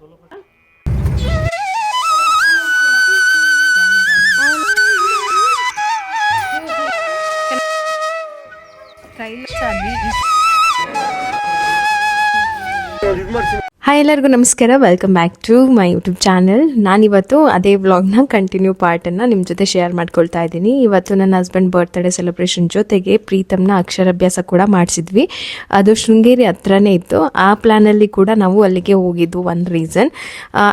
Hi ಎಲ್ಲರಿಗೂ ನಮಸ್ಕಾರ. Welcome back to my YouTube channel ನಾನಿವತ್ತು ಅದೇ ವ್ಲಾಗ್ನ ಕಂಟಿನ್ಯೂ ಪಾರ್ಟನ್ನು ನಿಮ್ಮ ಜೊತೆ ಶೇರ್ ಮಾಡ್ಕೊಳ್ತಾ ಇದ್ದೀನಿ. ಇವತ್ತು ನನ್ನ ಹಸ್ಬೆಂಡ್ ಬರ್ತ್ಡೇ ಸೆಲೆಬ್ರೇಷನ್ ಜೊತೆಗೆ ಪ್ರೀತಮ್ನ ಅಕ್ಷರಾಭ್ಯಾಸ ಕೂಡ ಮಾಡಿಸಿದ್ವಿ. ಅದು ಶೃಂಗೇರಿ ಹತ್ರನೇ ಇತ್ತು. ಆ ಪ್ಲ್ಯಾನಲ್ಲಿ ಕೂಡ ನಾವು ಅಲ್ಲಿಗೆ ಹೋಗಿದ್ದು ಒಂದು ರೀಸನ್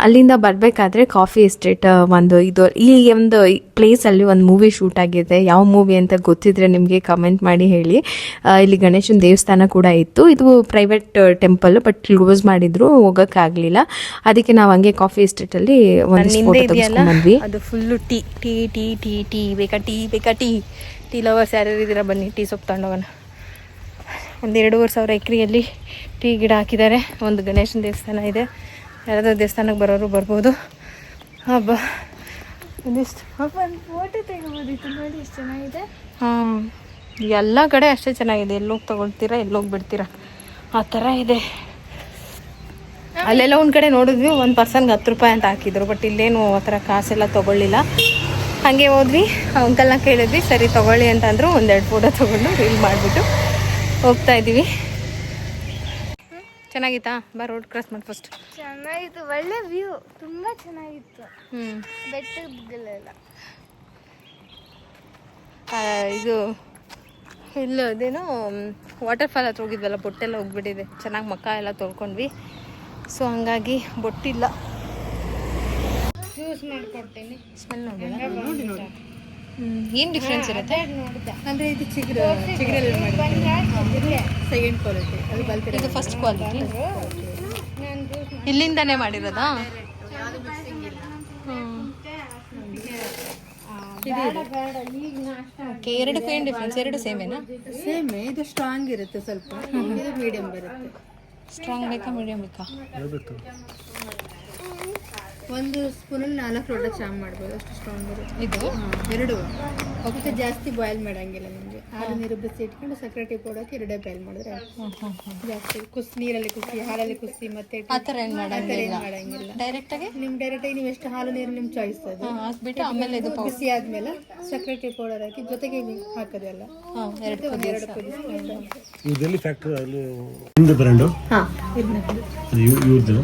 ಅಲ್ಲಿಂದ ಬರಬೇಕಾದ್ರೆ ಕಾಫಿ ಎಸ್ಟೇಟ್ ಒಂದು ಇದು, ಈ ಒಂದು ಪ್ಲೇಸಲ್ಲಿ ಒಂದು ಮೂವಿ ಶೂಟ್ ಆಗಿದೆ. ಯಾವ ಮೂವಿ ಅಂತ ಗೊತ್ತಿದ್ರೆ ನಿಮಗೆ ಕಮೆಂಟ್ ಮಾಡಿ ಹೇಳಿ. ಇಲ್ಲಿ ಗಣೇಶನ ದೇವಸ್ಥಾನ ಕೂಡ ಇತ್ತು. ಇದು ಪ್ರೈವೇಟ್ ಟೆಂಪಲ್ ಬಟ್ ಕ್ಲೋಸ್ ಮಾಡಿದ್ರು. ಹೋಗೋಕ್ಕಾಗಲಿಲ್ಲ. ಅದಕ್ಕೆ ನಾವು ಹಂಗೆ ಕಾಫಿ ಎಸ್ಟೇಟಲ್ಲಿ ಒಂದು ತೆಗೆಸ್ಕೊಂಡ್ಬಂದ್ವಿ. ಅದು full tea tea tea tea tea ಬೇಕಾ ಟೀ ಬೇಕಾ ಟೀ ಟೀ ಲವರ್ಸ್ ಯಾರ್ಯಾರು ಇದ್ದೀರಾ ಬನ್ನಿ ಟೀ ಸೊಪ್ಪು ತಗೊಂಡೋಗೋಣ. ಒಂದು ಎರಡೂವರೆ ಸಾವಿರ ಎಕರೆಯಲ್ಲಿ ಟೀ ಗಿಡ ಹಾಕಿದ್ದಾರೆ. ಒಂದು ಗಣೇಶನ ದೇವಸ್ಥಾನ ಇದೆ. ಯಾರಾದರೂ ದೇವಸ್ಥಾನಕ್ಕೆ ಬರೋರು ಬರ್ಬೋದು. ಹಬ್ಬ. ಒಂದಿಷ್ಟು ಒಂದು ಫೋಟೋ ತೆಗಿಬೋದಿತ್ತು ನೋಡಿ ಎಷ್ಟು ಚೆನ್ನಾಗಿದೆ. ಹಾಂ ಎಲ್ಲ ಕಡೆ ಅಷ್ಟೇ ಚೆನ್ನಾಗಿದೆ. ಎಲ್ಲೋಗಿ ತೊಗೊಳ್ತೀರಾ ಎಲ್ಲೋಗಿ ಬಿಡ್ತೀರಾ? ಆ ಥರ ಇದೆ. ಅಲ್ಲೆಲ್ಲ ಒಂದು ಕಡೆ ನೋಡಿದ್ವಿ ಒಂದು ಪರ್ಸನ್ಗೆ ಹತ್ತು ರೂಪಾಯಿ ಅಂತ ಹಾಕಿದ್ರು ಬಟ್ ಇಲ್ಲೇನು ಆ ಥರ ಕಾಸೆಲ್ಲ ತೊಗೊಳ್ಳಿಲ್ಲ. ಹಾಗೆ ಹೋದ್ವಿ ಅಂಕಲ್ನ ಕೇಳಿದ್ವಿ ಸರಿ ತಗೊಳ್ಳಿ ಅಂತ ಅಂದರು ಒಂದೆರಡು ಫೋಟೋ ತಗೊಂಡು ರೀಲ್ ಮಾಡಿಬಿಟ್ಟು ಹೋಗ್ತಾ ಇದ್ದೀವಿ. ಚೆನ್ನಾಗಿತ್ತಾ? ಬಾ ರೋಡ್ ಕ್ರಾಸ್ ಮಾಡಿ ಫಸ್ಟ್ ಚೆನ್ನಾಗಿತ್ತು ಒಳ್ಳೆ ವ್ಯೂ ತುಂಬಾ ಚೆನ್ನಾಗಿತ್ತು. ಹ್ಞೂ ಬೆಟ್ಟಗಳೆಲ್ಲ ಇದು ಇಲ್ಲ ಅದೇನೋ ವಾಟರ್ ಫಾಲ್ ಹತ್ರ ಹೋಗಿದ್ವಲ್ಲ ಬೊಟ್ಟೆಲ್ಲ ಹೋಗ್ಬಿಟ್ಟಿದೆ. ಚೆನ್ನಾಗಿ ಮಕ್ಕ ಎಲ್ಲ ತೊಳ್ಕೊಂಡ್ವಿ. ಸೊ ಹಂಗಾಗಿ ಬೊಟ್ಟಿಲ್ಲ. ಯೂಸ್ ಮಾಡ್ಕೊಡ್ತೀನಿ. ಸ್ಮೆಲ್ ನೋಡಿ ಏನು ಡಿಫ್ರೆನ್ಸ್ ಇರುತ್ತೆ? ಅಂದ್ರೆ ಇದು ಚಿಗುರು ಚಿಗುರಲ್ಲಿ ಸೆಕೆಂಡ್ ಕ್ವಾಲಿಟಿ ಅದು ಬಲ್ತಿರ ಇದು ಫಸ್ಟ್ ಕ್ವಾಲಿಟಿ ಇಲ್ಲಿಂದನೇ ಮಾಡಿರೋದಾ? ಓಕೆ ಎರಡು ಏನು ಡಿಫ್ರೆನ್ಸ್ ಎರಡು ಸೇಮೇನಾ ಸೇಮ್ ಇದು ಸ್ಟ್ರಾಂಗ್ ಇರುತ್ತೆ ಸ್ವಲ್ಪ. ಇದು ಮೀಡಿಯಂ ಬರುತ್ತೆ. ಸ್ಟ್ರಾಂಗ್ ಬೇಕಾ ಮೀಡಿಯಂ ಬೇಕಾ? ಒಂದು ಸ್ಪೂನಲ್ಲಿ ನಾಲ್ಕು ಲೋಟ ಚಾ ಮಾಡ್ಬೋದು ಅಷ್ಟು ಸ್ಟ್ರಾಂಗ್ ಇರುತ್ತೆ. ಇದು? ಎರಡು. ಓಕೆ ಜಾಸ್ತಿ ಬಾಯ್ಲ್ ಮಾಡಂಗಿಲ್ಲ ನೀರು ಬಿಸಿ ಇಟ್ಕೊಂಡು ಸಕ್ಕರೆ ಟೀ ಕೊಡೋಕೆ ಎರಡೇ ಬಾಯ್ಲ್ ಮಾಡಿದ್ರೆ. ಜಾಸ್ತಿ ಕುಸ್ ನೀರಲ್ಲಿ ಕುಸಿ ಹಾಲಲ್ಲಿ ಕುಸಿ ಮತ್ತೆ ಆ ಥರ ಏನು ಮಾಡಂಗಿಲ್ಲ. ಡೈರೆಕ್ಟಾಗಿ ಮಾಡಂಗಿಲ್ಲ. ಡೈರೆಕ್ಟಾಗಿ ನಿಮ್ ಡೈರೆಕ್ಟ್ ಆಗಿ ನೀವು ಎಷ್ಟು ಹಾಲು ನೀರು ನಿಮ್ ಚಾಯ್ಸ್ ಅದು. ಹಾಕ್ಬಿಟ್ಟು ಆಮೇಲೆ ಇದು ಬಿಸಿ ಆದ್ಮೇಲೆ ಸಕ್ಕರೆ ಟೀ ಪೌಡರ್ ಹಾಕಿ ಜೊತೆಗೆ ಹಾಕೋದೆಲ್ಲ ಎರಡು ಇದೆಲ್ಲಿ ಫ್ಯಾಕ್ಟ್ರಿ ಅಲ್ಲಿ ನಿಮ್ದು ಬ್ರ್ಯಾಂಡು ಇವ್ರದ್ದು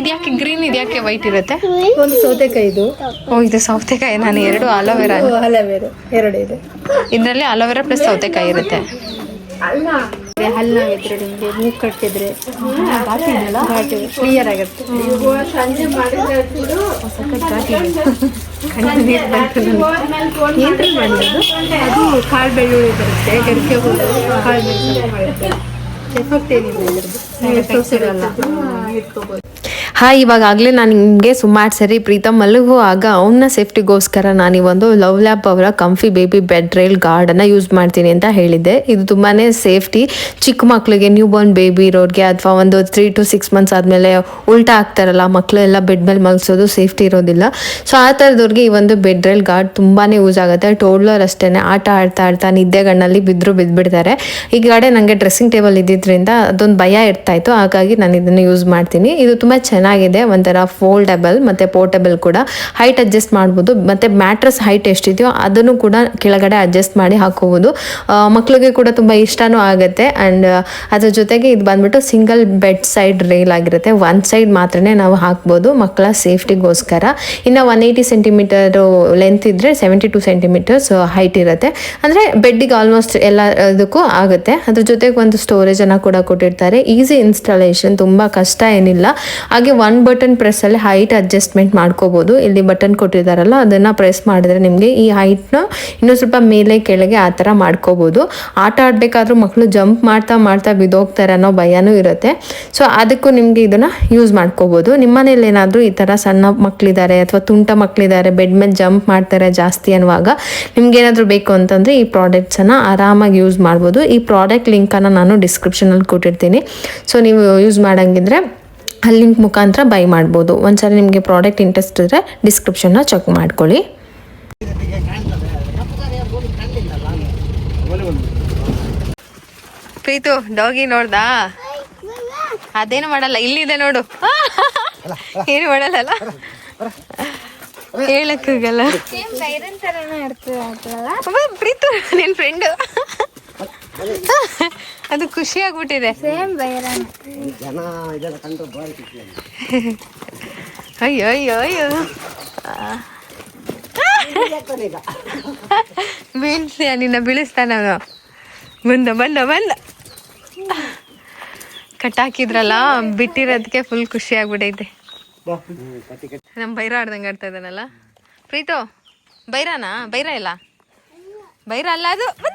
ಇದ್ಯಾಕೆ ಗ್ರೀನ್ ಇದ್ಯಾಕೆ ವೈಟ್ ಇರುತ್ತೆ? ಒಂದು ಸೌತೆಕಾಯಿ ಇದು ಓ ಇದು ಸೌತೆಕಾಯಿ ನಾನು ಎರಡು ಅಲೋವೆರಾ ಅಲೋವೆರಾ ಎರಡು ಇದೆ. ಇದರಲ್ಲಿ ಅಲೋವೆರಾ ಪ್ಲಸ್ ಸೌತೆಕಾಯಿ ಇರುತ್ತೆ. ಹಲ್ಲ ಇದ್ರೆ ನಿಮಗೆ ಮೂಗ್ ಕಟ್ಟಿದ್ರೆ ಘಾಟಿ ಕ್ಲಿಯರ್ ಆಗುತ್ತೆ. ಏನ್ರಿ ಮಾಡಿರೋದು ಅದು ಕಾಳು ಬೆಳ್ಳುಳ್ಳಿ ಬರುತ್ತೆ ಗರಿಕೆ ಕಾಳು ಮಾಡುತ್ತೆ ಎಫೆಕ್ಟ್ ಏನಿಲ್ಲ ಇದ್ರದ್ದು. ಇಟ್ಕೋಬೋದು. ಹಾಯ್ ಇವಾಗಲೇ ನಾನು ನಿಮಗೆ ಸುಮಾರು ಸರಿ ಪ್ರೀತಮ್ ಮಲಗುವಾಗ ಅವನ ಸೇಫ್ಟಿಗೋಸ್ಕರ ನಾನು ಈ ಒಂದು ಲವ್ ಲ್ಯಾಬ್ ಅವರ ಕಂಫಿ ಬೇಬಿ ಬೆಡ್ ರೈಲ್ ಗಾರ್ಡನ್ನು ಯೂಸ್ ಮಾಡ್ತೀನಿ ಅಂತ ಹೇಳಿದ್ದೆ. ಇದು ತುಂಬಾ ಸೇಫ್ಟಿ ಚಿಕ್ಕ ಮಕ್ಕಳಿಗೆ ನ್ಯೂ ಬಾರ್ನ್ ಬೇಬಿ ಇರೋರಿಗೆ ಅಥವಾ ಒಂದು ತ್ರೀ ಟು ಸಿಕ್ಸ್ ಮಂತ್ಸ್ ಆದಮೇಲೆ ಉಲ್ಟಾ ಆಗ್ತಾರಲ್ಲ ಮಕ್ಕಳು ಎಲ್ಲ ಬೆಡ್ ಮೇಲೆ ಮಲಗಿಸೋದು ಸೇಫ್ಟಿ ಇರೋದಿಲ್ಲ. ಸೊ ಆ ಥರದವ್ರಿಗೆ ಈ ಒಂದು ಬೆಡ್ ರೈಲ್ ಗಾರ್ಡ್ ತುಂಬಾ ಯೂಸ್ ಆಗುತ್ತೆ. ಟೋಡ್ಲರ್ ಅಷ್ಟೇ ಆಟ ಆಡ್ತಾ ಆಡ್ತಾ ನಿದ್ದೆಗಣ್ಣಲ್ಲಿ ಬಿದ್ದರು ಬಿದ್ದುಬಿಡ್ತಾರೆ ಈ ಗಾಡೆ ನನಗೆ ಡ್ರೆಸ್ಸಿಂಗ್ ಟೇಬಲ್ ಇದ್ದಿದ್ದರಿಂದ ಅದೊಂದು ಭಯ ಇರ್ತಾ ಇತ್ತು, ಹಾಗಾಗಿ ನಾನು ಇದನ್ನು ಯೂಸ್ ಮಾಡ್ತೀನಿ. ಇದು ತುಂಬ ಚೆನ್ನಾಗಿದೆ, ಒಂಥರ ಫೋಲ್ಡಬಲ್ ಮತ್ತು ಪೋರ್ಟಬಲ್ ಕೂಡ. ಹೈಟ್ ಅಡ್ಜಸ್ಟ್ ಮಾಡ್ಬೋದು, ಮತ್ತು ಮ್ಯಾಟ್ರಸ್ ಹೈಟ್ ಎಷ್ಟಿದೆಯೋ ಅದನ್ನು ಕೂಡ ಕೆಳಗಡೆ ಅಡ್ಜಸ್ಟ್ ಮಾಡಿ ಹಾಕೋಬೋದು. ಮಕ್ಕಳಿಗೆ ಕೂಡ ತುಂಬ ಇಷ್ಟನೂ ಆಗುತ್ತೆ. ಆ್ಯಂಡ್ ಅದ್ರ ಜೊತೆಗೆ ಇದು ಬಂದ್ಬಿಟ್ಟು ಸಿಂಗಲ್ ಬೆಡ್ ಸೈಡ್ ರೈಲ್ ಆಗಿರುತ್ತೆ. ಒನ್ ಸೈಡ್ ಮಾತ್ರ ನಾವು ಹಾಕ್ಬೋದು ಮಕ್ಕಳ ಸೇಫ್ಟಿಗೋಸ್ಕರ ಇನ್ನು ಒನ್ ಏಯ್ಟಿ ಸೆಂಟಿಮೀಟರು ಲೆಂತ್ ಇದ್ದರೆ ಸೆವೆಂಟಿ ಟು ಸೆಂಟಿಮೀಟರ್ಸ್ ಹೈಟ್ ಇರುತ್ತೆ. ಅಂದರೆ ಬೆಡ್ಡಿಗೆ ಆಲ್ಮೋಸ್ಟ್ ಎಲ್ಲ ಇದಕ್ಕೂ ಆಗುತ್ತೆ. ಅದ್ರ ಜೊತೆಗೆ ಒಂದು ಸ್ಟೋರೇಜನ್ನು ಕೂಡ ಕೊಟ್ಟಿರ್ತಾರೆ. ಈಸಿ ಇನ್ಸ್ಟಾಲೇಷನ್ ತುಂಬ ಕಷ್ಟ ಏನಿಲ್ಲ. ಹಾಗೆ ಒನ್ ಬಟನ್ ಪ್ರೆಸ್ಸಲ್ಲಿ ಹೈಟ್ ಅಡ್ಜಸ್ಟ್ಮೆಂಟ್ ಮಾಡ್ಕೋಬೋದು. ಇಲ್ಲಿ ಬಟನ್ ಕೊಟ್ಟಿದ್ದಾರಲ್ಲ, ಅದನ್ನು ಪ್ರೆಸ್ ಮಾಡಿದ್ರೆ ನಿಮಗೆ ಈ ಹೈಟ್ನ ಇನ್ನೂ ಸ್ವಲ್ಪ ಮೇಲೆ ಕೆಳಗೆ ಆ ಥರ ಮಾಡ್ಕೋಬೋದು. ಆಟ ಆಡಬೇಕಾದ್ರೂ ಮಕ್ಕಳು ಜಂಪ್ ಮಾಡ್ತಾ ಮಾಡ್ತಾ ಬಿದೋಗ್ತಾರೆ ಅನ್ನೋ ಭಯನೂ ಇರುತ್ತೆ. ಸೊ ಅದಕ್ಕೂ ನಿಮಗೆ ಇದನ್ನು ಯೂಸ್ ಮಾಡ್ಕೋಬೋದು. ನಿಮ್ಮನೇಲಿ ಏನಾದರೂ ಈ ಥರ ಸಣ್ಣ ಮಕ್ಕಳಿದ್ದಾರೆ ಅಥವಾ ತುಂಟ ಮಕ್ಕಳಿದ್ದಾರೆ ಬೆಡ್ ಮೇಲೆ ಜಂಪ್ ಮಾಡ್ತಾರೆ ಜಾಸ್ತಿ ಅನ್ನುವಾಗ ನಿಮ್ಗೆ ಏನಾದರೂ ಬೇಕು ಅಂತಂದರೆ ಈ ಪ್ರಾಡಕ್ಟ್ಸನ್ನು ಆರಾಮಾಗಿ ಯೂಸ್ ಮಾಡ್ಬೋದು. ಈ ಪ್ರಾಡಕ್ಟ್ ಲಿಂಕನ್ನು ನಾನು ಡಿಸ್ಕ್ರಿಪ್ಷನಲ್ಲಿ ಕೊಟ್ಟಿರ್ತೀನಿ. ಸೊ ನೀವು ಯೂಸ್ ಮಾಡಂಗಿದ್ರೆ ಆ ಲಿಂಕ್ ಮುಖಾಂತರ ಬೈ ಮಾಡ್ಬೋದು. ಒಂದ್ಸರಿ ನಿಮಗೆ ಪ್ರಾಡಕ್ಟ್ ಇಂಟ್ರೆಸ್ಟ್ ಇದ್ದರೆ ಡಿಸ್ಕ್ರಿಪ್ಷನ್ನ ಚೆಕ್ ಮಾಡ್ಕೊಳ್ಳಿ. ಪ್ರೀತು ಡಾಗಿ ನೋಡ್ದಾ? ಅದೇನು ಮಾಡಲ್ಲ ಇಲ್ಲಿದೆ ನೋಡು. ಏನು ಮಾಡಲ್ಲ ಹೇಳಕ್ಕಾಗಲ್ಲ. ಪ್ರೀತು ನಿನ್ ಫ್ರೆಂಡು ಅದು ಖುಷಿ ಆಗ್ಬಿಟ್ಟಿದೆ. ಅಯ್ಯೋ ಅಯ್ಯೋ ಅಯ್ಯೋ. ಬೀಳ್ಸಿಯ ನಿನ್ನ ಬೀಳಿಸ್ತಾನ ಬಂದ ಬಂದ ಬಂದ ಬಂದ. ಕಟ್ಟಾಕಿದ್ರಲ್ಲ ಬಿಟ್ಟಿರೋದಕ್ಕೆ ಫುಲ್ ಖುಷಿ ಆಗ್ಬಿಟ್ಟೈತೆ. ನಮ್ಮ ಬೈರ ಆಡ್ದಂಗೆ ಆಡ್ತಾ ಇದ್ದಾನಲ್ಲ. ಪ್ರೀತು ಬೈರಾನಾ? ಬೈರ ಇಲ್ಲ? ಬೈರ ಅಲ್ಲ ಅದು.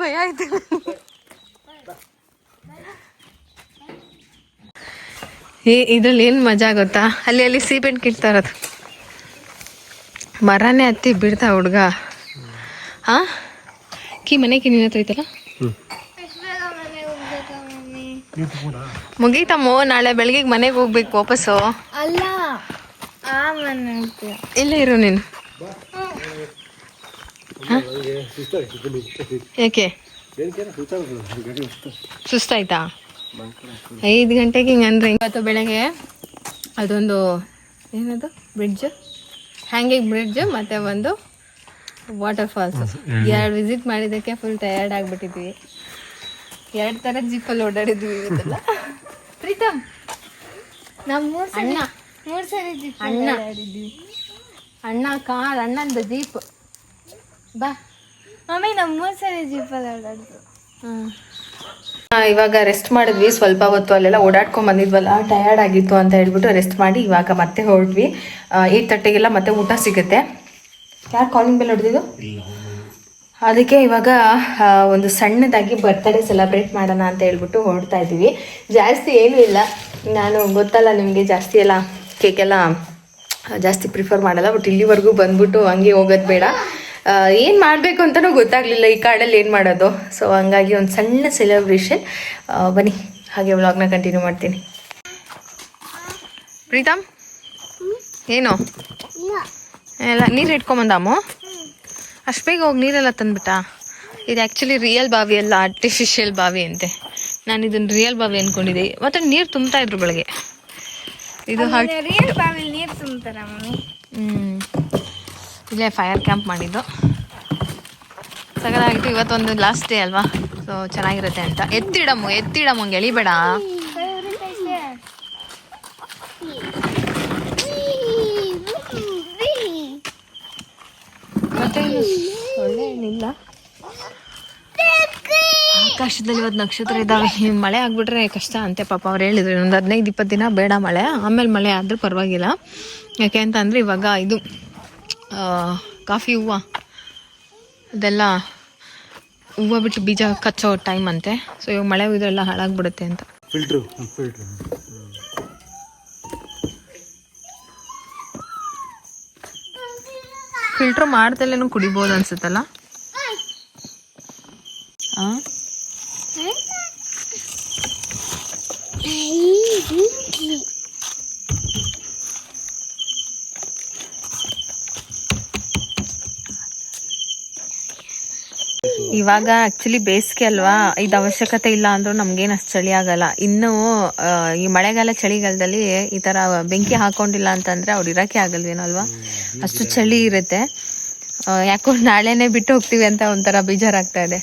ಭಯ ಆಯ್ತು. ಏ ಇದ್ರಲ್ಲಿ ಏನು ಮಜಾ ಗೊತ್ತಾ? ಅಲ್ಲಿ ಅಲ್ಲಿ ಸೀಬೆಣ್ಣು ಕಿಡ್ತಾ ಇರೋದು. ಮರನೇ ಹತ್ತಿ ಬಿಡ್ತಾ ಹುಡ್ಗ. ಹಾ ಕಿ ಮನೆ ಕಿ ನಿನ್ನ ಹತ್ರ ಐತಲ್ಲ? ಮುಗೀತಮ್ಮ ನಾಳೆ ಬೆಳಗ್ಗೆ ಮನೆಗೆ ಹೋಗ್ಬೇಕು ವಾಪಸ್ಸು. ಅಲ್ಲ. ಇಲ್ಲೇ ಇರು ನೀನು? ಯಾಕೆ? ಸುಸ್ತಾಯ್ತಾ? ಐದು ಗಂಟೆಗೆ ಹಿಂಗೆ ಅಂದ್ರೆ ಇವತ್ತು ಬೆಳಗ್ಗೆ ಅದೊಂದು ಏನದು? ಬ್ರಿಡ್ಜ್ ಹ್ಯಾಂಗಿಂಗ್ ಬ್ರಿಡ್ಜ್ ಮತ್ತೆ ಒಂದು ವಾಟರ್ ಫಾಲ್ಸ್ ಎರಡು ವಿಸಿಟ್ ಮಾಡಿದ್ದಕ್ಕೆ ಫುಲ್ ಟಯರ್ಡ್ ಆಗಿಬಿಟ್ಟಿದ್ವಿ. ಎರಡು ಥರ ಜೀಪಲ್ಲಿ ಓಡಾಡಿದ್ವಿ ಇವತ್ತೆಲ್ಲ. ಪ್ರೀತಮ್ ನಾವ್ ಮೂರು ಅಣ್ಣ. ಮೂರು ಸರಿ ಜಿಪ್ ಅಣ್ಣ. ಅಣ್ಣ ಕಾರ್ ಅಣ್ಣಂದು ಜೀಪ್ ಬಾ. ಮಮ್ಮಿ ನಮ್ಮ ಸರಿ ಜೀಪಲ್ಲಿ ಆಡಾಡಿದ್ವಿ ಇವಾಗ ರೆಸ್ಟ್ ಮಾಡಿದ್ವಿ. ಸ್ವಲ್ಪ ಹೊತ್ತು ಅಲ್ಲೆಲ್ಲ ಓಡಾಡ್ಕೊಂಡ್ ಬಂದಿದ್ವಲ್ಲ ಟಯರ್ಡ್ ಆಗಿತ್ತು ಅಂತ ಹೇಳ್ಬಿಟ್ಟು ರೆಸ್ಟ್ ಮಾಡಿ ಇವಾಗ ಮತ್ತೆ ಹೊರಟ್ವಿ. ಏಟ್ ತರ್ಟಿಗೆಲ್ಲ ಮತ್ತೆ ಊಟ ಸಿಗುತ್ತೆ. ಯಾರು ಕಾಲಿಂಗ್ ಬೆಲ್ ಹೊಡೆದಿದ್ದು? ಅದಕ್ಕೆ ಇವಾಗ ಒಂದು ಸಣ್ಣದಾಗಿ ಬರ್ತ್ಡೇ ಸೆಲೆಬ್ರೇಟ್ ಮಾಡೋಣ ಅಂತ ಹೇಳ್ಬಿಟ್ಟು ಹೊರಡ್ತಾ ಇದ್ದೀವಿ ಜಾಸ್ತಿ ಏನೂ ಇಲ್ಲ. ನಾನು ಗೊತ್ತಲ್ಲ ನಿಮಗೆ ಜಾಸ್ತಿ ಎಲ್ಲ ಕೇಕೆಲ್ಲ ಜಾಸ್ತಿ ಪ್ರಿಫರ್ ಮಾಡಲ್ಲ ಬಟ್ ಇಲ್ಲಿವರೆಗೂ ಬಂದ್ಬಿಟ್ಟು ಹಂಗೆ ಹೋಗೋದು ಬೇಡ. ಏನು ಮಾಡಬೇಕು ಅಂತಲೂ ಗೊತ್ತಾಗಲಿಲ್ಲ ಈ ಕಾಡಲ್ಲಿ ಏನು ಮಾಡೋದು. ಸೊ ಹಂಗಾಗಿ ಒಂದು ಸಣ್ಣ ಸೆಲೆಬ್ರೇಷನ್ ಬನ್ನಿ ಹಾಗೆ ವ್ಲಾಗ್ನ ಕಂಟಿನ್ಯೂ ಮಾಡ್ತೀನಿ. ಪ್ರೀತಮ್? ಏನು? ಎಲ್ಲ ನೀರು ಇಟ್ಕೊಂಬಂದಾಮು? ಅಷ್ಟು ಬೇಗ ಹೋಗಿ ನೀರೆಲ್ಲ ತಂದ್ಬಿಟ್ಟ? ಇದು ಆ್ಯಕ್ಚುಲಿ ರಿಯಲ್ ಬಾವಿ ಅಲ್ಲ ಆರ್ಟಿಫಿಷಿಯಲ್ ಬಾವಿ ಅಂತೆ. ನಾನು ಇದನ್ನು ರಿಯಲ್ ಬಾವಿ ಅಂದ್ಕೊಂಡಿದ್ದೆ ಮತ್ತು ನೀರು ತುಂಬ್ತಾ ಇದ್ರು ಬೆಳಗ್ಗೆ. ಇದು ಹಾಕಿ ರಿಯಲ್ ಬಾವಿಲಿ ನೀರು ತುಂಬ್ತಾರ ಮಮ್ಮಿ? ಹ್ಮ್. ಇಲ್ಲೇ ಫೈರ್ ಕ್ಯಾಂಪ್ ಮಾಡಿದ್ದು. ಸಗದಾಗಿತ್ತು ಇವತ್ತೊಂದು ಲಾಸ್ಟ್ ಡೇ ಅಲ್ವಾ? ಸೊ ಚೆನ್ನಾಗಿರುತ್ತೆ ಅಂತ. ಎತ್ತಿಡಮು ಎತ್ತಿಡಮ್ಮು ಹಂಗೆ, ಎಳಿಬೇಡ. ಮತ್ತೆ ಆಕಾಶದಲ್ಲಿ ಇವತ್ತು ನಕ್ಷತ್ರ ಇದ್ದಾವೆ. ಮಳೆ ಆಗ್ಬಿಟ್ರೆ ಕಷ್ಟ ಅಂತೆ ಪಾಪ. ಅವ್ರು ಹೇಳಿದ್ರು ಒಂದು ಹದಿನೈದು, ಇಪ್ಪತ್ತು ದಿನ ಬೇಡ ಮಳೆ. ಆಮೇಲೆ ಮಳೆ ಆದರೂ ಪರವಾಗಿಲ್ಲ. ಯಾಕೆ ಅಂತ ಅಂದರೆ ಇವಾಗ ಇದು ಕಾಫಿ ಹೂವು. ಅದೆಲ್ಲ ಹೂವು ಬಿಟ್ಟು ಬೀಜ ಕಚ್ಚೋ ಟೈಮ್ ಅಂತೆ. ಸೊ ಇವಾಗ ಮಳೆ ಇದೆಲ್ಲ ಹಾಳಾಗ್ಬಿಡುತ್ತೆ ಅಂತ. ಫಿಲ್ಟ್ರು ಫಿಲ್ಟ್ರು ಫಿಲ್ಟ್ರ್ ಮಾಡ್ದಲ್ಲೇನು ಕುಡಿಬೋದು ಅನ್ಸುತ್ತಲ್ಲ? ಆ? ಇವಾಗ ಆಕ್ಚುಲಿ ಬೇಸಿಗೆ ಅಲ್ವಾ? ಇದು ಅವಶ್ಯಕತೆ ಇಲ್ಲ ಅಂದ್ರೂ ನಮ್ಗೇನು ಅಷ್ಟು ಚಳಿ ಆಗಲ್ಲ. ಇನ್ನು ಈ ಮಳೆಗಾಲ ಚಳಿಗಾಲದಲ್ಲಿ ಈ ತರ ಬೆಂಕಿ ಹಾಕೊಂಡಿಲ್ಲ ಅಂತಂದ್ರೆ ಅವ್ರು ಇರಕ್ಕೆ ಆಗಲ್ವೇನೋ ಅಲ್ವಾ? ಅಷ್ಟು ಚಳಿ ಇರುತ್ತೆ. ಯಾಕೋ ನಾಳೆನೆ ಬಿಟ್ಟು ಹೋಗ್ತೀವಿ ಅಂತ ಒಂಥರ ಬೇಜಾರಾಗ್ತಾ ಇದೆ.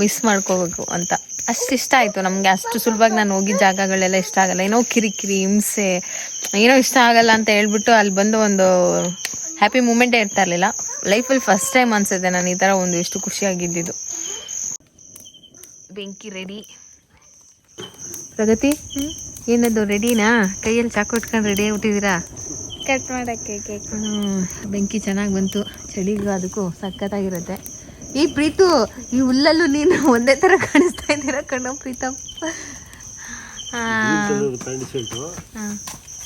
ಮಿಸ್ ಮಾಡ್ಕೋಬೇಕು ಅಂತ. ಅಷ್ಟು ಇಷ್ಟ ಆಯ್ತು ನಮ್ಗೆ. ಅಷ್ಟು ಸುಲಭವಾಗಿ ನಾನು ಹೋಗಿದ್ದ ಜಾಗಗಳೆಲ್ಲ ಇಷ್ಟ ಆಗಲ್ಲ. ಏನೋ ಕಿರಿಕಿರಿ ಹಿಂಸೆ ಏನೋ ಇಷ್ಟ ಆಗಲ್ಲ ಅಂತ ಹೇಳ್ಬಿಟ್ಟು ಅಲ್ಲಿ ಬಂದು ಒಂದು ಹ್ಯಾಪಿ ಮೂಮೆಂಟೇ ಇರ್ತಾ ಇರಲಿಲ್ಲ. ಲೈಫಲ್ಲಿ ಫಸ್ಟ್ ಟೈಮ್ ಅನ್ಸುತ್ತೆ ನಾನು ಈ ಥರ ಒಂದು ಎಷ್ಟು ಖುಷಿಯಾಗಿದ್ದಿದ್ದು ಬೆಂಕಿ ರೆಡಿ ಪ್ರಗತಿ ಏನದು ರೆಡಿನಾ ಕೈಯಲ್ಲಿ ಚಾಕು ಇಟ್ಕೊಂಡು ರೆಡಿ ಆಗ್ಬಿಟ್ಟಿದ್ದೀರಾ? ಕಟ್ ಮಾಡಕ್ಕೆ ಕೇಕ್ ಬೆಂಕಿ ಚೆನ್ನಾಗಿ ಬಂತು. ಚಳಿಗೂ ಅದಕ್ಕೂ ಸಖತ್ತಾಗಿರುತ್ತೆ. ಈ ಪ್ರೀತು ಈ ಹುಲ್ಲಲ್ಲೂ ನೀನು ಒಂದೇ ಥರ ಕಾಣಿಸ್ತಾ ಇದ್ದೀರಾ ಕಣ್ಣು ಪ್ರೀತಮ್?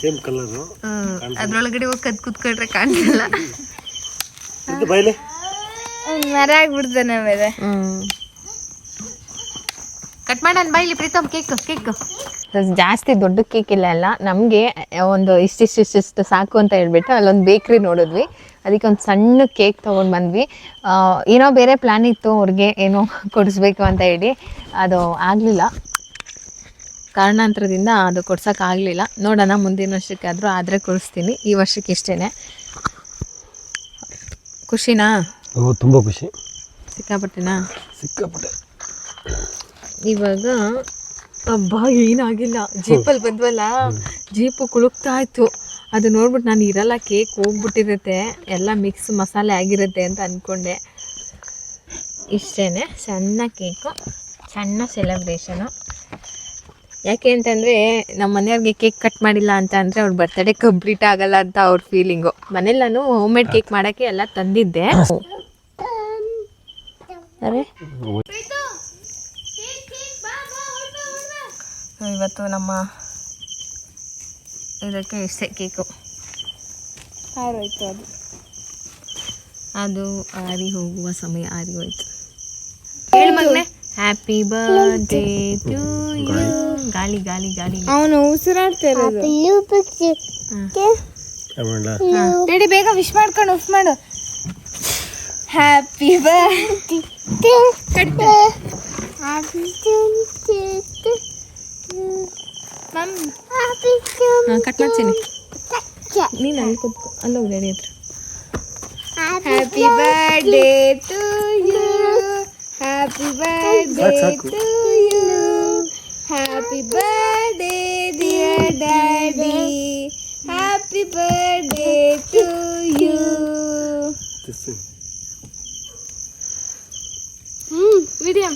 Same colour. ಅದ್ರೊಳಗಡೆ ಹೋಗಿ ಕದ್ ಕುತ್ಕೊಂಡ್ರೆ ಕಾಣಿಸಲ್ಲ ಮರ ಆಗ್ಬಿಡ್ತಾನೆ ಆಮೇಲೆ ಕಟ್ ಮಾಡೋಣ ಬೈಲಿ ಇಲ್ಲಿ ಪ್ರೀತಮ್ ಕೇಕ್ ಕೇಕ್ ಜಾಸ್ತಿ ದೊಡ್ಡ ಕೇಕ್ ಇಲ್ಲ ಅಲ್ಲ ನಮಗೆ ಒಂದು ಇಷ್ಟಿಷ್ಟು ಇಷ್ಟಿಷ್ಟು ಸಾಕು ಅಂತ ಹೇಳ್ಬಿಟ್ಟು ಅಲ್ಲೊಂದು ಬೇಕ್ರಿ ನೋಡಿದ್ವಿ. ಅದಕ್ಕೆ ಒಂದು ಸಣ್ಣ ಕೇಕ್ ತೊಗೊಂಡು ಬಂದ್ವಿ. ಏನೋ ಬೇರೆ ಪ್ಲ್ಯಾನ್ ಇತ್ತು ಅವ್ರಿಗೆ ಏನೋ ಕೊಡಿಸ್ಬೇಕು ಅಂತ ಹೇಳಿ. ಅದು ಆಗಲಿಲ್ಲ. ಕಾರಣಾಂತರದಿಂದ ಅದು ಕೊಡ್ಸೋಕ್ಕಾಗಲಿಲ್ಲ ನೋಡೋಣ ಮುಂದಿನ ವರ್ಷಕ್ಕಾದರೂ ಆದರೆ ಕೊಡಿಸ್ತೀನಿ. ಈ ವರ್ಷಕ್ಕೆ ಇಷ್ಟೇ ಖುಷಿನಾ? ಓ ತುಂಬ ಖುಷಿ. ಸಿಕ್ಕಾಪಟ್ಟೆನಾ? ಸಿಕ್ಕಾಪಟ್ಟೆ. ಇವಾಗ ಹಬ್ಬ ಏನಾಗಿಲ್ಲ. ಜೀಪಲ್ಲಿ ಬಂದ್ವಲ್ಲ? ಜೀಪು ಕುಳುಕ್ತಾ ಇತ್ತು. ಅದು ನೋಡ್ಬಿಟ್ಟು ನಾನು ಇರಲ್ಲ ಕೇಕ್ ಹೋಗ್ಬಿಟ್ಟಿರುತ್ತೆ. ಎಲ್ಲ ಮಿಕ್ಸ್ ಮಸಾಲೆ ಆಗಿರುತ್ತೆ ಅಂತ ಅಂದ್ಕೊಂಡೆ ಇಷ್ಟೇ ಸಣ್ಣ ಕೇಕು ಸಣ್ಣ ಸೆಲೆಬ್ರೇಷನು ಯಾಕೆ ಅಂತಂದರೆ ನಮ್ಮ ಮನೆಯವ್ರಿಗೆ ಕೇಕ್ ಕಟ್ ಮಾಡಿಲ್ಲ ಅಂತ ಅಂದರೆ ಅವ್ರ ಬರ್ತಡೇ ಕಂಪ್ಲೀಟ್ ಆಗಲ್ಲ ಅಂತ ಅವ್ರ ಫೀಲಿಂಗು ಮನೇಲಿ ನಾನು ಹೋಮ್ ಮೇಡ್ ಕೇಕ್ ಮಾಡೋಕ್ಕೆ ಎಲ್ಲ ತಂದಿದ್ದೆ. ಅರೆ? ಇವತ್ತು ನಮ್ಮ ಇದಕ್ಕೆ ಇಷ್ಟೇ ಕೇಕು. ಆರೋಯ್ತು ಅದು. ಅದು ಆರಿ ಹೋಗುವ ಸಮಯ ಆರಿ ಹೋಯ್ತು. ಹೇಳಿ ಮಗನೆ. ಹ್ಯಾಪಿ ಬರ್ತ್ಡೇ ಟು ಯು ಗಾಳಿ. ಗಾಳಿ ಗಾಳಿ ಅವನು ಉಸಿರಾಡ್ತಾ ಇರೋದು. ರೆಡಿ ಬೇಗ ವಿಶ್ ಮಾಡ್ಕೊಂಡು ಉಫ್ ಮಾಡು. ಹ್ಯಾಪಿ ಬರ್ತ್ಡೇ ಮಮ್ಮಿ ಕಟ್ ಮಾಡ್ತೀನಿ ನೀನು ಅಲ್ಲಿ ಕೂತ್ಕೊ ಅಲ್ಲ ರೆಡಿ ಹತ್ರ happy birthday to you happy birthday to you happy birthday dear daddy happy birthday to you hmm video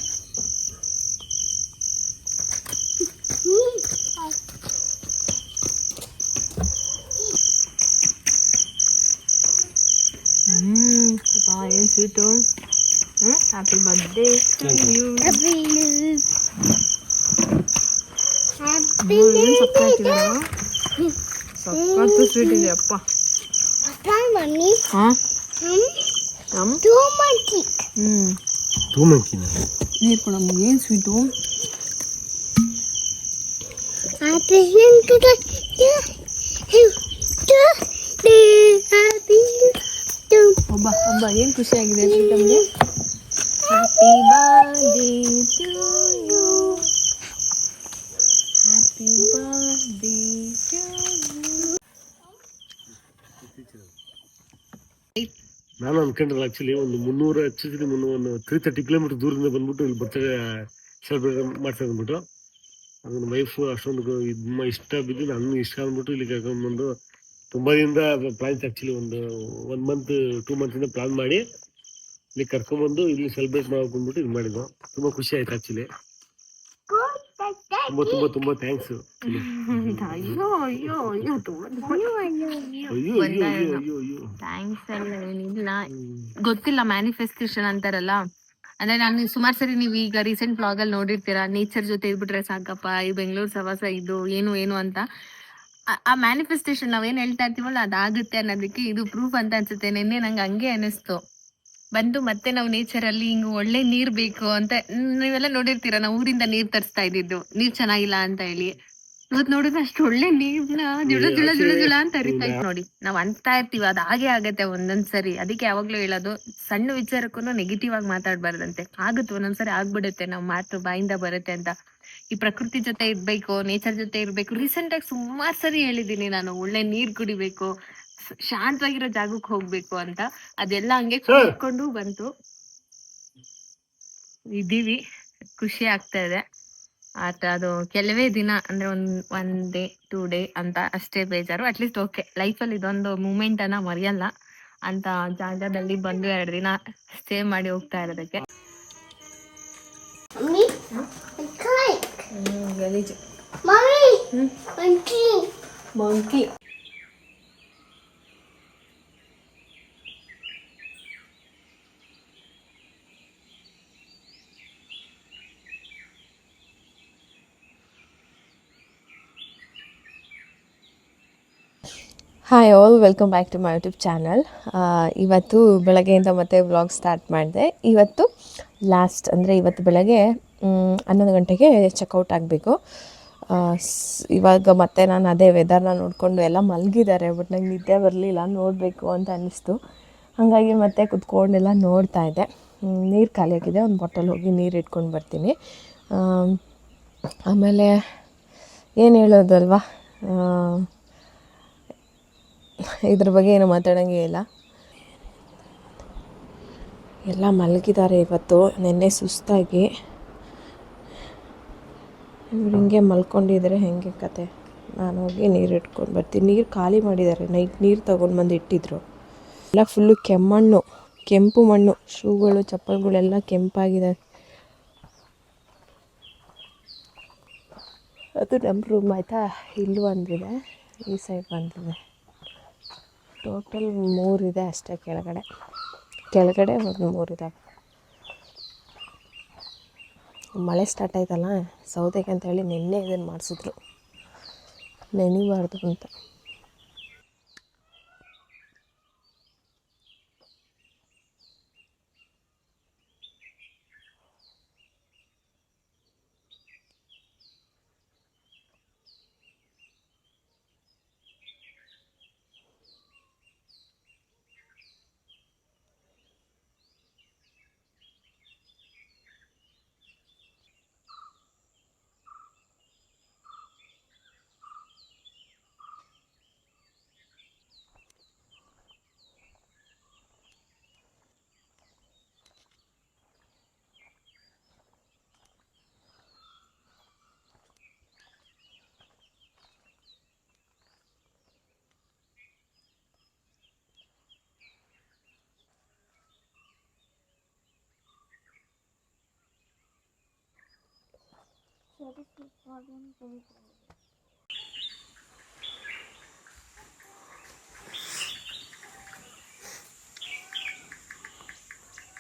ಹ್ಞೂ ಅಪ್ಪ ಏನು ಸ್ವೀಟು ಹ್ಞೂ ಹ್ಯಾಪಿ ಬರ್ಡೇ ಟು ಯು ಏನು ಸಕ್ಕತ್ತಾಗಿದೆ ಸಕ್ಕತ್ತು ಸ್ವೀಟ್ ಇದೆ ಅಪ್ಪ ಮಮ್ಮಿ ಹಾಂ ಹ್ಞೂ ಟೂ ಮಂಕಿ ತೂ ಮಂಕಿನ ನೀರು ಕೊಡಮ್ಮ ಏನು ಸ್ವೀಟು Happy ಒಬ್ಬ ಒಬ್ಬ ಏನು ಖುಷಿಯಾಗಿದೆ ತಮಗೆ happy birthday to you happy birthday to ನಾನು ಅನ್ಕೊಂಡ್ರಲ್ಲ ಆ್ಯಕ್ಚುಲಿ ಒಂದು ಮುನ್ನೂರು ಹೆಚ್ಚಿದ್ರೆ ಮುನ್ನೂರ ಒಂದು ತ್ರೀ ತರ್ಟಿ ಕಿಲೋಮೀಟರ್ ದೂರದಿಂದ ಬಂದ್ಬಿಟ್ಟು ಇಲ್ಲಿ ಬರ್ತಡೇ ಸೆಲೆಬ್ರೇಟ್ ಮಾಡ್ತಾ ಅಂದ್ಬಿಟ್ಟು ಅದನ್ನ ವೈಫು ಅಷ್ಟೊಂದು ಇದು ಇಷ್ಟ ಬಿದ್ದು ನಾನು ಇಷ್ಟ ಅಂದ್ಬಿಟ್ಟು ಇಲ್ಲಿ ಕರ್ಕೊಂಡ್ಬಂದು ತುಂಬಾ ದಿನದ ಪ್ಲಾನ್ಸ್ ಆಕ್ಚುಲಿ ಒಂದು ಒನ್ ಮಂತ್ ಟೂ ಮಂತಿಂದ ಪ್ಲಾನ್ ಮಾಡಿ ಇಲ್ಲಿ ಕರ್ಕೊಂಡ್ಬಂದು ಇಲ್ಲಿ ಸೆಲೆಬ್ರೇಟ್ ಮಾಡ್ಕೊಂಡ್ಬಿಟ್ಟು ಇದು ಮಾಡಿದ್ವು. ತುಂಬಾ ಖುಷಿ ಆಯ್ತು ಆ್ಯಕ್ಚುಲಿ ತುಂಬಾ ತುಂಬಾ ತುಂಬಾ ಥ್ಯಾಂಕ್ಸ್ ಅಯ್ಯೋ ಅಯ್ಯೋ ಥ್ಯಾಂಕ್ಸ್ ಏನಿಲ್ಲ. ಗೊತ್ತಿಲ್ಲ ಮ್ಯಾನಿಫೆಸ್ಟೇಷನ್ ಅಂತಾರಲ್ಲ. ಅಂದ್ರೆ ನಾನು ಸುಮಾರು ಸರಿ ನೀವು ಈಗ ರೀಸೆಂಟ್ ಬ್ಲಾಗ್ ಅಲ್ಲಿ ನೋಡಿರ್ತೀರಾ? ನೇಚರ್ ಜೊತೆ ಇದ್ಬಿಟ್ರೆ ಸಾಕಪ್ಪ ಈ ಬೆಂಗಳೂರು ಸವಾಸ ಇದು ಏನು ಏನು ಅಂತ. ಆ- ಮ್ಯಾನಿಫೆಸ್ಟೇಷನ್ ನಾವ್ ಏನ್ ಹೇಳ್ತಾ ಇರ್ತೀವಲ್ಲ, ಅದಾಗುತ್ತೆ ಅನ್ನೋದಕ್ಕೆ ಇದು ಪ್ರೂಫ್ ಅಂತ ಅನ್ಸುತ್ತೆ. ನಿನ್ನೆ ನಂಗೆ ಹಂಗೆ ಅನಿಸ್ತು ಬಂದು ಮತ್ತೆ ನಾವು ನೇಚರ್ ಅಲ್ಲಿ ಹಿಂಗ್ ಒಳ್ಳೆ ನೀರ್ ಬೇಕು ಅಂತ, ನೀವೆಲ್ಲ ನೋಡಿರ್ತೀರ, ನಾವು ಊರಿಂದ ನೀರ್ ತರಿಸ್ತಾ ಇದ್ದಿದ್ದು. ನೀರ್ ಚೆನ್ನಾಗಿಲ್ಲ ಅಂತ ಹೇಳಿ. ಇವತ್ ನೋಡಿದ್ರೆ ಅಷ್ಟು ಒಳ್ಳೆ ನೀರ್ನ ಜುಳ ಜುಳ ಜುಳ ಜುಳ ಅಂತ ಹರಿತಾ ಇತ್ತು ನೋಡಿ. ನಾವ್ ಅಂತಾ ಇರ್ತೀವಿ ಅದ್ ಹಾಗೆ ಆಗತ್ತೆ ಒಂದೊಂದ್ಸರಿ ಅದಕ್ಕೆ ಯಾವಾಗ್ಲೂ ಹೇಳೋದು ಸಣ್ಣ ವಿಚಾರಕ್ಕೂ ನೆಗೆಟಿವ್ ಆಗಿ ಮಾತಾಡ್ಬಾರ್ದಂತೆ. ಆಗುತ್ತೆ ಒಂದೊಂದ್ಸರಿ ಆಗ್ಬಿಡುತ್ತೆ ನಾವ್ ಮಾತು ಬಾಯಿಂದ ಬರುತ್ತೆ ಅಂತ. ಈ ಪ್ರಕೃತಿ ಜೊತೆ ಇರ್ಬೇಕು ನೇಚರ್ ಜೊತೆ ಇರ್ಬೇಕು ರೀಸೆಂಟ್ ಆಗಿ ಸುಮಾರ್ ಸರಿ ಹೇಳಿದೀನಿ ನಾನು. ಒಳ್ಳೆ ನೀರ್ ಕುಡಿಬೇಕು ಶಾಂತವಾಗಿರೋ ಜಾಗಕ್ಕೆ ಹೋಗ್ಬೇಕು ಅಂತ. ಅದೆಲ್ಲ ಹಂಗೆ ಕೂತ್ಕೊಂಡು ಬಂತು. ಇದೀವಿ ಖುಷಿ ಆಗ್ತಾ ಇದೆ. ಆತ ಅದು ಕೆಲವೇ ದಿನ ಅಂದ್ರೆ ಒಂದ್ ಒನ್ ಡೇ ಟೂ ಡೇ ಅಂತ ಅಷ್ಟೇ ಬೇಜಾರು. ಅಟ್ಲೀಸ್ಟ್ ಓಕೆ ಲೈಫಲ್ಲಿ ಇದೊಂದು ಮೂಮೆಂಟ್ ಅನ್ನ ಮರೆಯಲ್ಲ. ಅಂತ ಜಾಗದಲ್ಲಿ ಬಂದು ಎರಡು ದಿನ ಸ್ಟೇ ಮಾಡಿ ಹೋಗ್ತಾ ಇರೋದಕ್ಕೆ. ಗಲೀಜು monkey hi all welcome back to my YouTube channel ಇವತ್ತು ಬೆಳಗ್ಗೆಯಿಂದ ಮತ್ತೆ ವ್ಲಾಗ್ ಸ್ಟಾರ್ಟ್ ಮಾಡಿದೆ. ಇವತ್ತು ಲಾಸ್ಟ್ ಅಂದರೆ ಇವತ್ತು ಬೆಳಗ್ಗೆ ಹನ್ನೊಂದು ಗಂಟೆಗೆ ಚೆಕ್ಔಟ್ ಆಗಬೇಕು. ಇವಾಗ ಮತ್ತೆ ನಾನು ಅದೇ ವೆದರ್ನ ನೋಡಿಕೊಂಡು ಎಲ್ಲ ಮಲಗಿದ್ದಾರೆ ಬಟ್ ನಂಗೆ ನಿದ್ದೆ ಬರಲಿಲ್ಲ ನೋಡಬೇಕು ಅಂತ ಅನ್ನಿಸ್ತು ಹಾಗಾಗಿ ಮತ್ತೆ ಕುತ್ಕೊಂಡೆಲ್ಲ ನೋಡ್ತಾ ಇದ್ದೆ. ನೀರು ಖಾಲಿ ಹಾಕಿದೆ ಒಂದು ಬಾಟಲ್ ಹೋಗಿ ನೀರು ಇಟ್ಕೊಂಡು ಬರ್ತೀನಿ. ಆಮ್, ಆಮೇಲೆ ಏನು ಹೇಳೋದಲ್ವಾ ಇದ್ರ ಬಗ್ಗೆ ಏನು ಮಾತಾಡೋಂಗೇ ಇಲ್ಲ. ಎಲ್ಲ ಮಲಗಿದ್ದಾರೆ ಇವತ್ತು. ನಿನ್ನೆ ಸುಸ್ತಾಗಿ. ಇವ್ರು ಹಿಂಗೆ ಮಲ್ಕೊಂಡಿದ್ರೆ ಹೆಂಗೆ ಕತೆ? ನಾನು ಹೋಗಿ ನೀರು ಇಟ್ಕೊಂಡು ಬರ್ತೀನಿ. ನೀರು ಖಾಲಿ ಮಾಡಿದ್ದಾರೆ. ನೈಟ್ ನೀರು ತೊಗೊಂಡು ಬಂದು ಇಟ್ಟಿದ್ರು. ಎಲ್ಲ ಫುಲ್ಲು ಕೆಮ್ಮಣ್ಣು, ಕೆಂಪು ಮಣ್ಣು, ಶೂಗಳು, ಚಪ್ಪಲ್ಗಳೆಲ್ಲ ಕೆಂಪಾಗಿದೆ. ಅದು ನಮ್ಮ ರೂಮ್ ಆಯಿತಾ? ಇಲ್ಲೂ ಒಂದಿದೆ ಈ ಸೈಡ್ ಒಂದಿದೆ ಟೋಟಲ್ ಮೂರಿದೆ ಅಷ್ಟೇ ಕೆಳಗಡೆ. ಕೆಳಗಡೆ ಒಂದು ಮೂರಿದ್ದಾವೆ ಮಳೆ ಸ್ಟಾರ್ಟ್ ಆಯ್ತಲ್ಲ ಸೌದೆಗೆ ಅಂತ ಹೇಳಿ ನಿನ್ನೆ ಇದನ್ನು ಮಾಡಿಸಿದ್ರು. ನೆನಿಬಾರ್ದು ಅಂತ.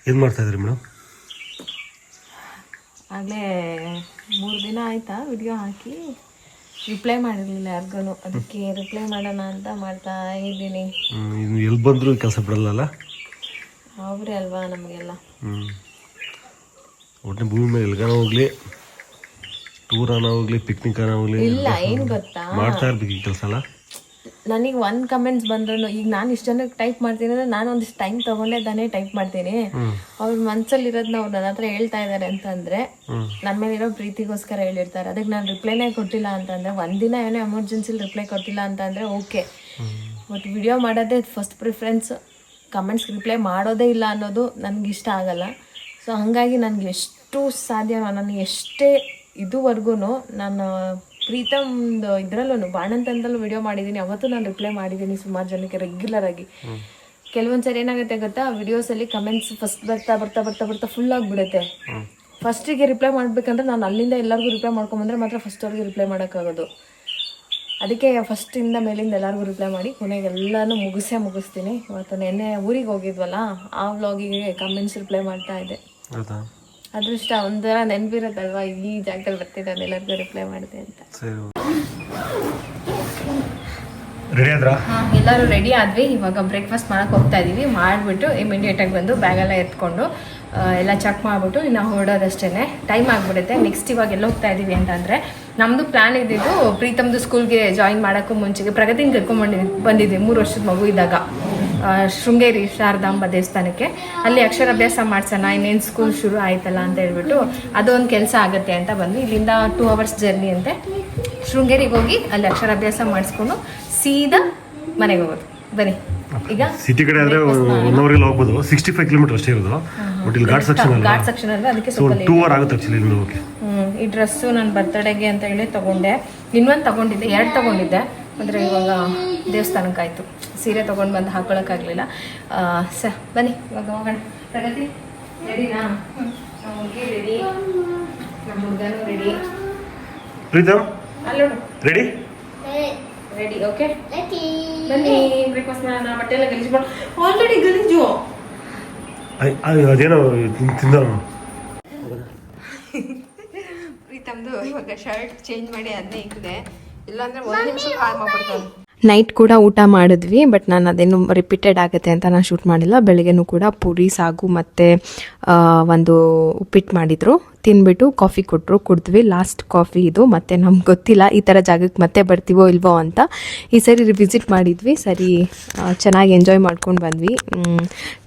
ಏನು ಮಾಡ್ತಾ ಇದ್ರಿ ಮೇಡಮ್? ಆಗಲೇ ಮೂರು ದಿನ ಆಯ್ತಾ ವಿಡಿಯೋ ಹಾಕಿ. ರಿಪ್ಲೈ ಮಾಡಿರಲಿಲ್ಲ ಯಾರಿಗೂ ಅದಕ್ಕೆ ರಿಪ್ಲೈ ಮಾಡೋಣ ಅಂತ ಮಾಡ್ತಾ ಇದ್ದೀನಿ. ಎಲ್ಲಿ ಬಂದ್ರು ಕೆಲಸ ಬಿಡಲ್ಲ ಅವರೇ ಅಲ್ವಾ ನಮಗೆಲ್ಲ. ಹ್ಞೂ ಒಟ್ಟಿನ ಭೂಮಿ ಮೇಲೆ ಎಲ್ಗಾನ ಹೋಗ್ಲಿ. ಟೂರ್ ಅನ್ನ ಹೋಗ್ಲಿ ಪಿಕ್ನಿಕ್ ಅನ್ನ ಹೋಗ್ಲಿ ಇಲ್ಲ ಏನ್ ಗೊತ್ತಾ? ಮಾಡ್ತಾ ಇರ್ಬೇಕು ಈ ಕೆಲಸ ಅಲ್ಲ ನನಗೆ ಒಂದು ಕಮೆಂಟ್ಸ್ ಬಂದ್ರು ಈಗ ನಾನು ಇಷ್ಟ ಜನಕ್ಕೆ ಟೈಪ್ ಮಾಡ್ತೀನಿ ಅಂದ್ರೆ ನಾನು ಒಂದಿಷ್ಟು ಟೈಮ್ ತಗೊಂಡೆ ತಾನೇ ಟೈಪ್ ಮಾಡ್ತೀನಿ. ಅವ್ರ ಮನ್ಸಲ್ಲಿ ಇರೋದನ್ನ ಅವ್ರು ನನ್ನ ಹತ್ರ ಹೇಳ್ತಾ ಇದ್ದಾರೆ ಅಂತಂದ್ರೆ ನನ್ನ ಮೇಲಿರೋ ಪ್ರೀತಿಗೋಸ್ಕರ ಹೇಳಿರ್ತಾರೆ. ಅದಕ್ಕೆ ನಾನು ರಿಪ್ಲೈನೇ ಕೊಟ್ಟಿಲ್ಲ ಅಂತಂದ್ರೆ ಒಂದಿನ ಏನೋ ಎಮರ್ಜೆನ್ಸಿಲಿ ರಿಪ್ಲೈ ಕೊಟ್ಟಿಲ್ಲ ಅಂತಂದ್ರೆ ಓಕೆ ಬಟ್ ವಿಡಿಯೋ ಮಾಡೋದೇ ಫಸ್ಟ್ ಪ್ರಿಫರೆನ್ಸ್ ಕಮೆಂಟ್ಸ್ ರಿಪ್ಲೈ ಮಾಡೋದೇ ಇಲ್ಲ ಅನ್ನೋದು ನನಗೆ ಇಷ್ಟ ಆಗಲ್ಲ. ಸೊ ಹಾಗಾಗಿ ನನಗೆ ಎಷ್ಟು ಸಾಧ್ಯ ನನಗೆ ಎಷ್ಟೇ ಇದುವರೆಗೂ ನಾನು ಪ್ರೀತಮ್ದು ಇದ್ರಲ್ಲೂ ಬಾಣಂತಂದಲ್ಲೂ ವಿಡಿಯೋ ಮಾಡಿದ್ದೀನಿ ಅವತ್ತು ನಾನು ರಿಪ್ಲೈ ಮಾಡಿದ್ದೀನಿ ಸುಮಾರು ಜನಕ್ಕೆ ರೆಗ್ಯುಲರ್ ಆಗಿ. ಕೆಲವೊಂದು ಸರಿ ಏನಾಗುತ್ತೆ ಗೊತ್ತಾ? ವಿಡಿಯೋಸಲ್ಲಿ ಕಮೆಂಟ್ಸ್ ಫಸ್ಟ್ ಬರ್ತಾ ಬರ್ತಾ ಬರ್ತಾ ಬರ್ತಾ ಫುಲ್ ಆಗಿಬಿಡುತ್ತೆ. ಫಸ್ಟಿಗೆ ರಿಪ್ಲೈ ಮಾಡಬೇಕಂದ್ರೆ ನಾನು ಅಲ್ಲಿಂದ ಎಲ್ಲರಿಗೂ ರಿಪ್ಲೈ ಮಾಡ್ಕೊಂಬಂದ್ರೆ ಮಾತ್ರ ಫಸ್ಟ್ ಅವ್ರಿಗೆ ರಿಪ್ಲೈ ಮಾಡೋಕ್ಕಾಗೋದು. ಅದಕ್ಕೆ ಫಸ್ಟಿಂದ ಮೇಲಿಂದ ಎಲ್ಲರಿಗೂ ರಿಪ್ಲೈ ಮಾಡಿ ಕೊನೆಗೆ ಎಲ್ಲನೂ ಮುಗಿಸೇ ಮುಗಿಸ್ತೀನಿ. ಇವತ್ತು ನೆನ್ನೆ ಊರಿಗೆ ಹೋಗಿದ್ವಲ್ಲ ಆ ವ್ಲಾಗಿಗೆ ಕಮೆಂಟ್ಸ್ ರಿಪ್ಲೈ ಮಾಡ್ತಾ ಇದ್ದೆ. ಅದೃಷ್ಟ ಒಂಥರ ನೆನಪಿರುತ್ತಲ್ವಾ? ಈ ಜಾಗದಲ್ಲಿ ಬರ್ತಿದ್ದ ಎಲ್ಲರಿಗೂ ರಿಪ್ಲೈ ಮಾಡಿದೆ ಅಂತ. ರೆಡಿ ಆದ್ರಾ? ಎಲ್ಲರೂ ರೆಡಿ ಆದ್ವಿ. ಇವಾಗ ಬ್ರೇಕ್ಫಾಸ್ಟ್ ಮಾಡೋಕೆ ಹೋಗ್ತಾ ಇದೀವಿ. ಮಾಡಿಬಿಟ್ಟು ಇಮಿಡಿಯೇಟಾಗಿ ಬಂದು ಬ್ಯಾಗೆಲ್ಲ ಎತ್ಕೊಂಡು ಎಲ್ಲ ಚೆಕ್ ಮಾಡಿಬಿಟ್ಟು ಇನ್ನು ಹೊರಡೋದಷ್ಟೇ ಟೈಮ್ ಆಗಿಬಿಡುತ್ತೆ. ನೆಕ್ಸ್ಟ್ ಇವಾಗ ಎಲ್ಲ ಹೋಗ್ತಾ ಇದೀವಿ ಅಂತಂದ್ರೆ ನಮ್ಮದು ಪ್ಲಾನ್ ಇದ್ದಿದ್ದು ಪ್ರೀತಮ್ದು ಸ್ಕೂಲ್ಗೆ ಜಾಯಿನ್ ಮಾಡೋಕ್ಕೂ ಮುಂಚೆಗೆ ಪ್ರಗತಿನ ಕರ್ಕೊಂಡ್ಬಂದಿದ್ವಿ ಬಂದಿದ್ವಿ. ಮೂರು ವರ್ಷದ ಮಗು ಇದ್ದಾಗ. ಶೃಂಗೇರಿ ಶಾರದಾಂಬ ದೇವಸ್ಥಾನಕ್ಕೆ. ಅಲ್ಲಿ ಅಕ್ಷರಾಭ್ಯಾಸ ಮಾಡ್ಸೋಣ ಇನ್ನೇನು ಸ್ಕೂಲ್ ಶುರು ಆಯ್ತಲ್ಲ ಅಂತ ಹೇಳ್ಬಿಟ್ಟು ಅದೊಂದು ಕೆಲಸ ಆಗುತ್ತೆ ಅಂತ ಬಂದ್ವಿ. ಇಲ್ಲಿಂದ ಟೂ ಅವರ್ಸ್ ಜರ್ನಿ ಅಂತೆ. ಶೃಂಗೇರಿಗೆ ಹೋಗಿ ಅಲ್ಲಿ ಅಕ್ಷರಾಭ್ಯಾಸ ಮಾಡಿಸ್ಕೊಂಡು ಸೀದಾ ಮನೆಗೆ ಹೋಗೋದು. ಬನ್ನಿ. ಈಗ ಸಿಟಿ ಕಡೆ ಆದ್ರೆ ಒನ್ ಅವರ್ ಎಲ್ಲ ಹೋಗ್ಬೋದು. ಸಿಕ್ಸ್ಟಿ ಫೈವ್ ಕಿಲೋಮೀಟರ್ ಅಷ್ಟೇ ಇರೋದು. ಬಟ್ ಇಲ್ಲಿ ಘಾಟ್ ಸೆಕ್ಷನ್ ಘಾಟ್ ಸೆಕ್ಷನ್ ಅಂದ್ರೆ ಅದಕ್ಕೆ ಸ್ವಲ್ಪ ಟೂ ಅವರ್ ಆಗುತ್ತೆ ಆಕ್ಚುಲಿ ಇಲ್ಲಿ ಹೋಗಿ ಈ ಡ್ರೆಸ್ಸು ನನ್ನ ಬರ್ತ್ಡೇಗೆ ಅಂತ ಹೇಳಿ ತಗೊಂಡೆ. ಇನ್ನೊಂದು ತಗೊಂಡಿದ್ದೆ ಎರಡು ತಗೊಂಡಿದ್ದೆ. ಆದರೆ ಇವಾಗ ದೇವಸ್ಥಾನಕ್ಕಾಯ್ತು. ಸೀರೆ ತೊಗೊಂಡು ಬಂದು ಹಾಕೊಳಕ್ಕಾಗಲಿಲ್ಲ. ಸ ಬನ್ನಿ ಇವಾಗ ಹೋಗೋಣ. ಪ್ರಗತಿ ರೆಡಿನಾ? ಹುಡುಗಿ ರೆಡಿ. ನಮ್ಮ ಹುಡುಗನೂ ರೆಡಿ. ಪ್ರೀತಮ್ ಅಲ್ಲೋಡು. ರೆಡಿ? Ready okay? ಬನ್ನಿ ಬ್ರೇಕ್ಫಾಸ್ಟ್ ಮಾಡೋಣ ಬಟ್ಟೆ ಎಲ್ಲ ಗಲೀಜು ಮಾಡಿ. ಆಲ್ರೆಡಿ ಗಲೀಜು. ಅದೇನೋ ತಿಂದ. ಪ್ರೀತಮ್ದು ಇವಾಗ ಶರ್ಟ್ ಚೇಂಜ್ ಮಾಡಿ ಅದನ್ನೇ ಇಕ್ಕಿದೆ ಇಲ್ಲಾಂದ್ರೆ ಒಂದು ನಿಮಿಷ ಹಾಳು ಮಾಡ್ಬಿಡ್ತಾನೆ ನೈಟ್ ಕೂಡ ಊಟ ಮಾಡಿದ್ವಿ, ಬಟ್ ನಾನು ಅದೇನು ರಿಪೀಟೆಡ್ ಆಗುತ್ತೆ ಅಂತ ನಾನು ಶೂಟ್ ಮಾಡಿಲ್ಲ. ಬೆಳಗ್ಗೆನೂ ಕೂಡ ಪೂರಿ, ಸಾಗು ಮತ್ತು ಒಂದು ಉಪ್ಪಿಟ್ಟು ಮಾಡಿದರು. ತಿನ್ಬಿಟ್ಟು ಕಾಫಿ ಕೊಟ್ಟರು ಕುಡಿದ್ವಿ. ಲಾಸ್ಟ್ ಕಾಫಿ ಇದು. ಮತ್ತು ನಮ್ಗೆ ಗೊತ್ತಿಲ್ಲ ಈ ಥರ ಜಾಗಕ್ಕೆ ಮತ್ತೆ ಬರ್ತೀವೋ ಇಲ್ವೋ ಅಂತ. ಈ ಸರಿ ವಿಸಿಟ್ ಮಾಡಿದ್ವಿ. ಸರಿ ಚೆನ್ನಾಗಿ ಎಂಜಾಯ್ ಮಾಡ್ಕೊಂಡು ಬಂದ್ವಿ.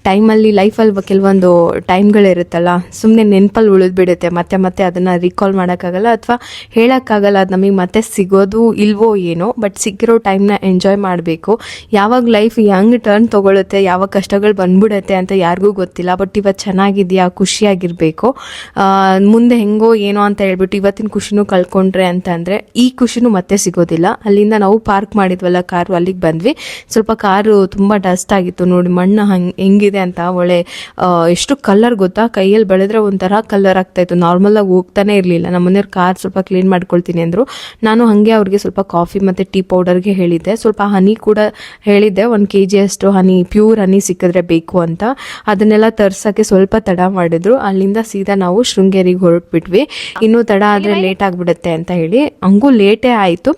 ಟೈಮಲ್ಲಿ ಲೈಫಲ್ಲಿ ಕೆಲವೊಂದು ಟೈಮ್ಗಳಿರುತ್ತಲ್ಲ ಸುಮ್ಮನೆ ನೆನಪಲ್ಲಿ ಉಳಿದ್ಬಿಡುತ್ತೆ, ಮತ್ತೆ ಮತ್ತೆ ಅದನ್ನು ರಿಕಾಲ್ ಮಾಡೋಕ್ಕಾಗಲ್ಲ ಅಥವಾ ಹೇಳೋಕ್ಕಾಗಲ್ಲ, ಅದು ನಮಗೆ ಮತ್ತೆ ಸಿಗೋದು ಇಲ್ವೋ ಏನೋ ಬಟ್ ಸಿಕ್ಕಿರೋ ಟೈಮ್ನ ಎಂಜಾಯ್ ಮಾಡಬೇಕು. ಯಾವಾಗ ಲೈಫ್ ಹೆಂಗೆ ಟರ್ನ್ ತೊಗೊಳುತ್ತೆ, ಯಾವಾಗ ಕಷ್ಟಗಳು ಬಂದ್ಬಿಡುತ್ತೆ ಅಂತ ಯಾರಿಗೂ ಗೊತ್ತಿಲ್ಲ ಬಟ್ ಇವತ್ತು ಚೆನ್ನಾಗಿದೆಯಾ, ಖುಷಿಯಾಗಿರಬೇಕು. ಮುಂದೆ ಹೆಂಗೋ ಏನೋ ಅಂತ ಹೇಳ್ಬಿಟ್ಟು ಇವತ್ತಿನ ಖುಷಿನೂ ಕಳ್ಕೊಂಡ್ರೆ ಅಂತ ಅಂದರೆ ಈ ಖುಷಿನೂ ಮತ್ತೆ ಸಿಗೋದಿಲ್ಲ. ಅಲ್ಲಿಂದ ನಾವು ಪಾರ್ಕ್ ಮಾಡಿದ್ವಲ್ಲ, ಕಾರು ಅಲ್ಲಿಗೆ ಬಂದ್ವಿ. ಸ್ವಲ್ಪ ಕಾರು ತುಂಬ ಡಸ್ಟ್ ಆಗಿತ್ತು, ನೋಡಿ ಮಣ್ಣು ಹಂಗೆ, ಹೆಂಗಿದೆ ಅಂತ ಒಳ್ಳೆ ಎಷ್ಟು ಕಲರ್ ಗೊತ್ತಾ? ಕೈಯಲ್ಲಿ ಬೆಳೆದ್ರೆ ಒಂಥರ ಕಲರ್ ಆಗ್ತಾ ಇತ್ತು. ನಾರ್ಮಲಾಗಿ ಹೋಗ್ತಾನೆ ಇರಲಿಲ್ಲ. ನಮ್ಮ ಮನೆಯವ್ರ ಕಾರ್ ಸ್ವಲ್ಪ ಕ್ಲೀನ್ ಮಾಡ್ಕೊಳ್ತೀನಿ ಅಂದರು. ನಾನು ಹಾಗೆ ಅವ್ರಿಗೆ ಸ್ವಲ್ಪ ಕಾಫಿ ಮತ್ತು ಟೀ ಪೌಡರ್ಗೆ ಹೇಳಿದ್ದೆ. ಸ್ವಲ್ಪ ಹನಿ ಕೂಡ ಹೇಳಿದ್ದೆ. ಒಂದು ಕೆ ಜಿ ಅಷ್ಟು ಹನಿ ಪ್ಯೂರ್ ಹನಿ ಸಿಕ್ಕಿದ್ರೆ ಬೇಕು ಅಂತ. ಅದನ್ನೆಲ್ಲ ತರ್ಸೋಕ್ಕೆ ಸ್ವಲ್ಪ ತಡ ಮಾಡಿದ್ರು. ಅಲ್ಲಿಂದ ಸೀದಾ ನಾವು ಶೃಂಗೇರಿಗೆ ಹೊರಟ್ಬಿಟ್ವಿ. ಇನ್ನೂ ತಡ ಆದರೆ ಲೇಟ್ ಆಗಿಬಿಡುತ್ತೆ ಅಂತ ಹೇಳಿ. ಹಂಗೂ ಲೇಟೇ ಆಯಿತು.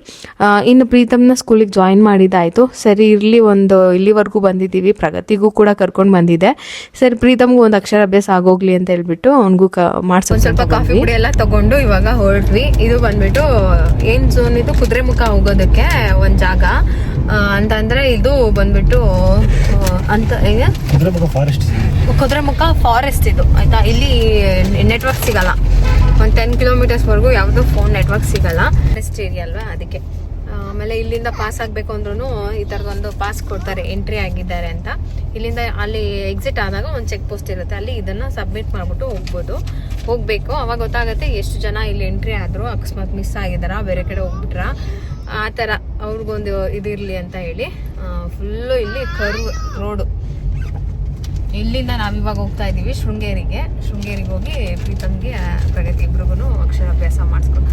ಇನ್ನು ಪ್ರೀತಮ್ನ ಸ್ಕೂಲಿಗೆ ಜಾಯಿನ್ ಮಾಡಿದ್ದಾಯಿತು. ಸರಿ ಇರಲಿ ಒಂದು ಇಲ್ಲಿವರೆಗೂ ಬಂದಿದ್ದೀವಿ. ಪ್ರಗತಿಗೂ ಕೂಡ ಕರ್ಕೊಂಡು ಬಂದಿದ್ದೆ ಸರ್ ಪ್ರೀತಮ್ಗೂ ಒಂದು ಅಕ್ಷರಾಭ್ಯಾಸ ಆಗೋಗ್ಲಿ ಅಂತ ಹೇಳ್ಬಿಟ್ಟು ಅವ್ನಿಗೂ ಕ ಮಾಡ್ಸೋ ಒಂದು ಸ್ವಲ್ಪ ಕಾಫಿ ಪುಡಿ ಎಲ್ಲ ತಗೊಂಡು ಇವಾಗ ಹೊರಟ್ವಿ. ಇದು ಬಂದ್ಬಿಟ್ಟು ಏನ್ ಝೋನ್ ಇದು? ಕುದುರೆಮುಖ ಹೋಗೋದಕ್ಕೆ ಒಂದ್ ಜಾಗ. ಅಂತ ಅಂತಂದ್ರೆ ಇದು ಬಂದ್ಬಿಟ್ಟು ಅಂತ ಕುದುರೆಮುಖ ಫಾರೆಸ್ಟ್ ಇದು. ಆಯ್ತಾ? ಇಲ್ಲಿ ನೆಟ್ವರ್ಕ್ ಸಿಗಲ್ಲ. ಒಂದು ಟೆನ್ ಕಿಲೋಮೀಟರ್ಸ್ವರೆಗೂ ಯಾವ್ದು ಫೋನ್ ನೆಟ್ವರ್ಕ್ ಸಿಗಲ್ಲ. ಫಾರೆಸ್ಟ್ ಏರಿಯಾ ಅಲ್ವಾ ಅದಕ್ಕೆ. ಆಮೇಲೆ ಇಲ್ಲಿಂದ ಪಾಸ್ ಆಗಬೇಕು ಅಂದ್ರೂ ಈ ಥರದೊಂದು ಪಾಸ್ ಕೊಡ್ತಾರೆ ಎಂಟ್ರಿ ಆಗಿದ್ದಾರೆ ಅಂತ. ಇಲ್ಲಿಂದ ಅಲ್ಲಿ ಎಕ್ಸಿಟ್ ಆದಾಗ ಒಂದು ಚೆಕ್ ಪೋಸ್ಟ್ ಇರುತ್ತೆ. ಅಲ್ಲಿ ಇದನ್ನು ಸಬ್ಮಿಟ್ ಮಾಡಿಬಿಟ್ಟು ಹೋಗ್ಬೋದು. ಹೋಗಬೇಕು. ಅವಾಗ ಗೊತ್ತಾಗುತ್ತೆ ಎಷ್ಟು ಜನ ಇಲ್ಲಿ ಎಂಟ್ರಿ ಆದರೂ ಅಕಸ್ಮಾತ್ ಮಿಸ್ ಆಗಿದಾರ ಬೇರೆ ಕಡೆ ಹೋಗ್ಬಿಟ್ರ. ಆ ಥರ ಅವ್ರಿಗೊಂದು ಇದಿರಲಿ ಅಂತ ಹೇಳಿ ಫುಲ್ಲು ಇಲ್ಲಿ ಕರ್ವ್ ರೋಡು ಇಲ್ಲಿಂದ ನಾವಿವಾಗ ಹೋಗ್ತಾ ಇದ್ದೀವಿ ಶೃಂಗೇರಿಗೆ. ಶೃಂಗೇರಿಗೆ ಹೋಗಿ ಪ್ರೀತಮ್ಗೆ ಪ್ರಗತಿ ಇಬ್ರಿಗೂ ಅಕ್ಷರಾಭ್ಯಾಸ ಮಾಡಿಸ್ಕೊಂಡು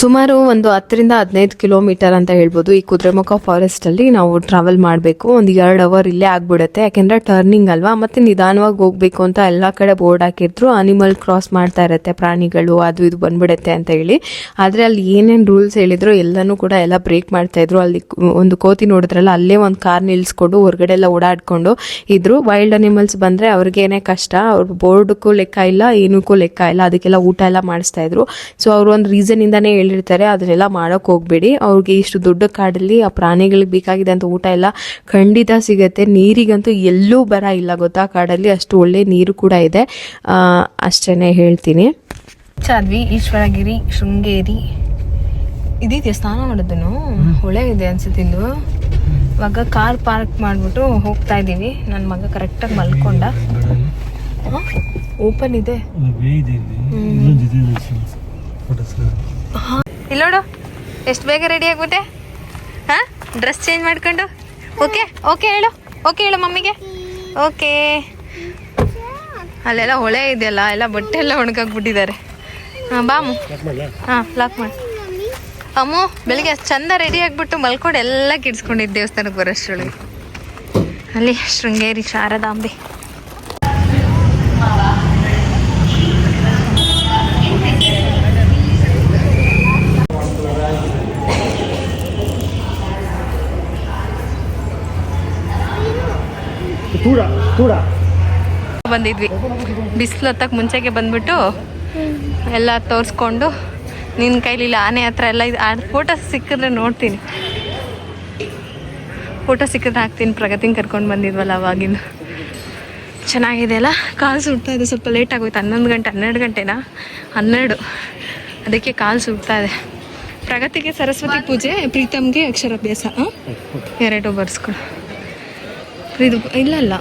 ಸುಮಾರು ಒಂದು ಹತ್ತರಿಂದ ಹದಿನೈದು ಕಿಲೋಮೀಟರ್ ಅಂತ ಹೇಳ್ಬೋದು. ಈ ಕುದುರೆಮುಖ ಫಾರೆಸ್ಟ್ ಅಲ್ಲಿ ನಾವು ಟ್ರಾವೆಲ್ ಮಾಡಬೇಕು. ಒಂದು ಎರಡು ಅವರ್ ಇಲ್ಲೇ ಆಗ್ಬಿಡುತ್ತೆ. ಯಾಕೆಂದ್ರೆ ಟರ್ನಿಂಗ್ ಅಲ್ವಾ? ಮತ್ತೆ ನಿಧಾನವಾಗಿ ಹೋಗ್ಬೇಕು ಅಂತ ಎಲ್ಲ ಕಡೆ ಬೋರ್ಡ್ ಹಾಕಿದ್ರು. ಅನಿಮಲ್ ಕ್ರಾಸ್ ಮಾಡ್ತಾ ಇರುತ್ತೆ, ಪ್ರಾಣಿಗಳು, ಅದು ಇದು ಬಂದ್ಬಿಡುತ್ತೆ ಅಂತ ಹೇಳಿ. ಆದ್ರೆ ಅಲ್ಲಿ ಏನೇನು ರೂಲ್ಸ್ ಹೇಳಿದ್ರು, ಎಲ್ಲನೂ ಕೂಡ ಎಲ್ಲ ಬ್ರೇಕ್ ಮಾಡ್ತಾ ಇದ್ರು. ಅಲ್ಲಿ ಒಂದು ಕೋತಿ ನೋಡಿದ್ರಲ್ಲ, ಅಲ್ಲೇ ಒಂದು ಕಾರ್ ನಿಲ್ಲಿಸ್ಕೊಂಡು ಹೊರಗಡೆ ಎಲ್ಲ ಓಡಾಡ್ಕೊಂಡು ಇದ್ರು. ವೈಲ್ಡ್ ಅನಿಮಲ್ಸ್ ಬಂದ್ರೆ ಅವ್ರಿಗೇನೆ ಕಷ್ಟ. ಅವ್ರ ಬೋರ್ಡ್ಗೂ ಲೆಕ್ಕ ಇಲ್ಲ, ಏನಕ್ಕೂ ಲೆಕ್ಕ ಇಲ್ಲ. ಅದಕ್ಕೆಲ್ಲ ಊಟ ಎಲ್ಲ ಮಾಡಿಸ್ತಾ ಇದ್ರು. ಸೊ ಅವ್ರು ಒಂದು ರೀಸನ್ ಇಂದಾನೇ ಹೇಳಿರ್ತಾರೆ ಅದನ್ನೆಲ್ಲ ಮಾಡೋಕೆ ಹೋಗ್ಬೇಡಿ. ಅವ್ರಿಗೆ ಇಷ್ಟು ದೊಡ್ಡ ಕಾಡಲ್ಲಿ ಆ ಪ್ರಾಣಿಗಳಿಗೆ ಬೇಕಾಗಿದೆ ಅಂತ ಊಟ ಎಲ್ಲ ಖಂಡಿತ ಸಿಗುತ್ತೆ. ನೀರಿಗಂತೂ ಎಲ್ಲೂ ಬರ ಇಲ್ಲ ಗೊತ್ತಾ? ಕಾಡಲ್ಲಿ ಅಷ್ಟು ಒಳ್ಳೆ ನೀರು ಕೂಡ ಇದೆ. ಅಷ್ಟೇ ಅಷ್ಟೇನೆ ಹೇಳ್ತೀನಿ. ಚಾದ್ವಿ ಈಶ್ವರಗಿರಿ ಶೃಂಗೇರಿ. ಇದೀತಿ ಸ್ನಾನ ಮಾಡೋದನ್ನು? ಹೊಳೆ ಇದೆ ಅನ್ಸುತ್ತೆ ಇದು ಇವಾಗ ಕಾರ್ ಪಾರ್ಕ್ ಮಾಡಿಬಿಟ್ಟು ಹೋಗ್ತಾ ಇದ್ದೀವಿ. ನನ್ನ ಮಗ ಕರೆಕ್ಟಾಗಿ ಮಲ್ಕೊಂಡ. ಓಪನ್ ಇದೆ. ಇಲ್ಲೋಡು ಎಷ್ಟು ಬೇಗ ರೆಡಿ ಆಗ್ಬಿಟ್ಟೆ? ಹಾಂ? ಡ್ರೆಸ್ ಚೇಂಜ್ ಮಾಡ್ಕೊಂಡು? ಓಕೆ ಓಕೆ ಹೇಳು ಓಕೆ ಹೇಳು ಮಮ್ಮಿಗೆ. ಓಕೆ ಅಲ್ಲೆಲ್ಲ ಹೊಳೆ ಇದೆಯಲ್ಲ ಎಲ್ಲ ಬಟ್ಟೆ ಎಲ್ಲ ಒಣಗಾಕ್ಬಿಟ್ಟಿದ್ದಾರೆ. ಹಾಂ ಬಾಮು ಹಾಂ ಲಾಕ್ ಮಾಡಿ. ಅಮ್ಮು ಬೆಳಿಗ್ಗೆ ಅಷ್ಟು ಚಂದ ರೆಡಿ ಆಗಿಬಿಟ್ಟು ಮಲ್ಕೊಂಡು ಎಲ್ಲ ಕಿಡ್ಸ್ಕೊಂಡಿದ್ದು ದೇವಸ್ಥಾನಕ್ಕೆ ಬರೋಷ್ಟೊಳಗೆ ಅಲ್ಲಿ ಶೃಂಗೇರಿ ಶಾರದಾಂಬೆ. ಬಂದಿದ್ವಿ. ಬಿಸಿಲು ಹತ್ತಕ್ಕೆ ಮುಂಚೆಗೆ ಬಂದ್ಬಿಟ್ಟು ಎಲ್ಲ ತೋರಿಸ್ಕೊಂಡು ನಿನ್ನ ಕೈಲಿಲ್ಲ ಆನೆ ಹತ್ರ ಎಲ್ಲ ಇದು. ಫೋಟೋ ಸಿಕ್ಕಿದ್ರೆ ನೋಡ್ತೀನಿ. ಫೋಟೋ ಸಿಕ್ಕಿದ್ರೆ ಹಾಕ್ತೀನಿ ಪ್ರಗತಿನ ಕರ್ಕೊಂಡು ಬಂದಿದ್ವಲ್ಲ ಅವಾಗಿಂದ. ಚೆನ್ನಾಗಿದೆ ಅಲ್ಲ? ಕಾಲು ಸುಡ್ತಾ ಇದೆ ಸ್ವಲ್ಪ ಲೇಟ್ ಆಗೋಯ್ತು. ಹನ್ನೊಂದು ಗಂಟೆ ಹನ್ನೆರಡು ಗಂಟೆನಾ? ಹನ್ನೆರಡು. ಅದಕ್ಕೆ ಕಾಲು ಸುಡ್ತಾ ಇದೆ. ಪ್ರಗತಿಗೆ ಸರಸ್ವತಿ ಪೂಜೆ ಪ್ರೀತಮ್ಗೆ ಅಕ್ಷರಾಭ್ಯಾಸ ಎರಡು ಬರ್ಸ್ಕೊಡು ಇದು ಇಲ್ಲ ಇಲ್ಲ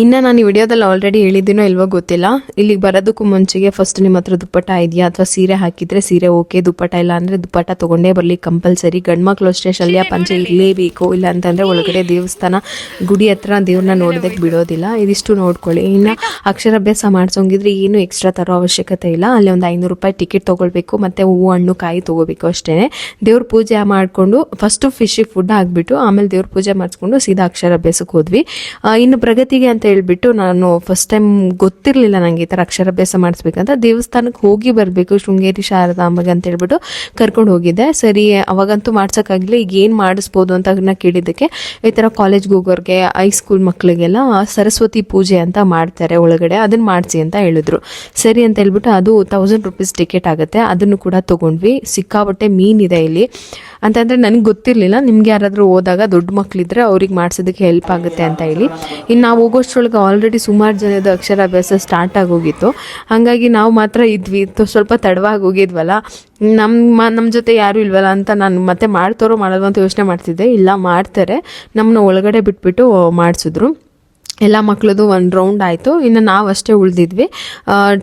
ಇನ್ನು ನಾನು ಈ ವಿಡಿಯೋದಲ್ಲಿ ಆಲ್ರೆಡಿ ಹೇಳಿದ್ದೀನೋ ಇಲ್ವೋ ಗೊತ್ತಿಲ್ಲ. ಇಲ್ಲಿಗೆ ಬರೋದಕ್ಕೂ ಮುಂಚೆಗೆ ಫಸ್ಟ್ ನಿಮ್ಮ ಹತ್ರ ದುಪ್ಪಟ್ಟ ಇದೆಯಾ? ಅಥವಾ ಸೀರೆ ಹಾಕಿದ್ರೆ ಸೀರೆ ಓಕೆ ದುಪ್ಪಟ್ಟ ಇಲ್ಲ ಅಂದರೆ ದುಪ್ಪಟ್ಟ ತೊಗೊಂಡೇ ಬರಲಿ ಕಂಪಲ್ಸರಿ ಗಂಡ್ಮಕ್ಳು ಅಷ್ಟೇ ಶಲ್ಯ, ಪಂಚೆ ಇರಲೇಬೇಕು. ಇಲ್ಲ ಅಂತಂದರೆ ಒಳಗಡೆ ದೇವಸ್ಥಾನ, ಗುಡಿ ಹತ್ರ ದೇವ್ರನ್ನ ನೋಡೋದಕ್ಕೆ ಬಿಡೋದಿಲ್ಲ. ಇದಿಷ್ಟು ನೋಡ್ಕೊಳ್ಳಿ. ಇನ್ನು ಅಕ್ಷರಾಭ್ಯಾಸ ಮಾಡ್ಸೋಂಗಿದ್ರೆ ಏನು ಎಕ್ಸ್ಟ್ರಾ ತರೋ ಅವಶ್ಯಕತೆ ಇಲ್ಲ. ಅಲ್ಲಿ ಒಂದು ಐನೂರು ರೂಪಾಯಿ ಟಿಕೆಟ್ ತೊಗೊಳ್ಬೇಕು, ಮತ್ತು ಹೂವು, ಹಣ್ಣು, ಕಾಯಿ ತೊಗೋಬೇಕು ಅಷ್ಟೇ ದೇವ್ರ ಪೂಜೆ ಮಾಡಿಕೊಂಡು ಫಸ್ಟು ಫಿಶಿಗೆ ಫುಡ್ ಹಾಕ್ಬಿಟ್ಟು, ಆಮೇಲೆ ದೇವ್ರ ಪೂಜೆ ಮಾಡಿಸ್ಕೊಂಡು ಸೀದಾ ಅಕ್ಷರಾಭ್ಯಾಸಕ್ಕೆ ಹೋದ್ವಿ. ಇನ್ನು ಪ್ರಗತಿಗೆ ಅಂತ ಹೇಳ್ಬಿಟ್ಟು ನಾನು ಫಸ್ಟ್ ಟೈಮ್ ಗೊತ್ತಿರಲಿಲ್ಲ ನನಗೆ ಈ ಥರ ಅಕ್ಷರಾಭ್ಯಾಸ ಮಾಡಿಸ್ಬೇಕಂತ. ದೇವಸ್ಥಾನಕ್ಕೆ ಹೋಗಿ ಬರಬೇಕು, ಶೃಂಗೇರಿ ಶಾರದಾಂಬಗೆ ಅಂತ ಹೇಳ್ಬಿಟ್ಟು ಕರ್ಕೊಂಡು ಹೋಗಿದ್ದೆ. ಸರಿ, ಅವಾಗಂತೂ ಮಾಡ್ಸೋಕ್ಕಾಗಲಿ ಈಗ ಏನು ಮಾಡಿಸ್ಬೋದು ಅಂತ ಅದನ್ನ ಕೇಳಿದ್ದಕ್ಕೆ ಈ ಥರ ಕಾಲೇಜ್ಗೆ ಹೋಗೋರಿಗೆ ಹೈಸ್ಕೂಲ್ ಮಕ್ಕಳಿಗೆಲ್ಲ ಸರಸ್ವತಿ ಪೂಜೆ ಅಂತ ಮಾಡ್ತಾರೆ ಒಳಗಡೆ ಅದನ್ನ ಮಾಡಿಸಿ ಅಂತ ಹೇಳಿದ್ರು. ಸರಿ ಅಂತ ಹೇಳ್ಬಿಟ್ಟು ಅದು ತೌಸಂಡ್ ರುಪೀಸ್ ಟಿಕೆಟ್ ಆಗುತ್ತೆ, ಅದನ್ನು ಕೂಡ ತೊಗೊಂಡ್ವಿ. ಸಿಕ್ಕಾಬಟ್ಟೆ ಮೀನಿದೆ ಇಲ್ಲಿ. ಅಂತಂದರೆ ನನಗೆ ಗೊತ್ತಿರಲಿಲ್ಲ. ನಿಮ್ಗೆ ಯಾರಾದರೂ ಹೋದಾಗ ದೊಡ್ಡ ಮಕ್ಕಳಿದ್ರೆ ಅವ್ರಿಗೆ ಮಾಡ್ಸೋದಕ್ಕೆ ಹೆಲ್ಪ್ ಆಗುತ್ತೆ ಅಂತ ಹೇಳಿ. ಇನ್ನು ನಾವು ಹೋಗೋಷ್ಟ್ರೊಳಗೆ ಆಲ್ರೆಡಿ ಸುಮಾರು ಜನದ ಅಕ್ಷರಾಭ್ಯಾಸ ಸ್ಟಾರ್ಟ್ ಆಗೋಗಿತ್ತು. ಹಾಗಾಗಿ ನಾವು ಮಾತ್ರ ಇದ್ವಿ. ಸ್ವಲ್ಪ ತಡವಾಗಿ ಹೋಗಿದ್ವಲ್ಲ. ನಮ್ಮ ನಮ್ಮ ಜೊತೆ ಯಾರೂ ಇಲ್ವಲ್ಲ ಅಂತ ನಾನು ಮತ್ತೆ ಮಾಡ್ತಾರೋ ಮಾಡಲ್ವ ಅಂತ ಯೋಚನೆ ಮಾಡ್ತಿದ್ದೆ. ಇಲ್ಲ, ಮಾಡ್ತಾರೆ. ನಮ್ಮನ್ನ ಒಳಗಡೆ ಬಿಟ್ಬಿಟ್ಟು ಮಾಡಿಸಿದ್ರು. ಎಲ್ಲ ಮಕ್ಕಳದು ಒಂದು ರೌಂಡ್ ಆಯಿತು. ಇನ್ನು ನಾವು ಉಳಿದಿದ್ವಿ.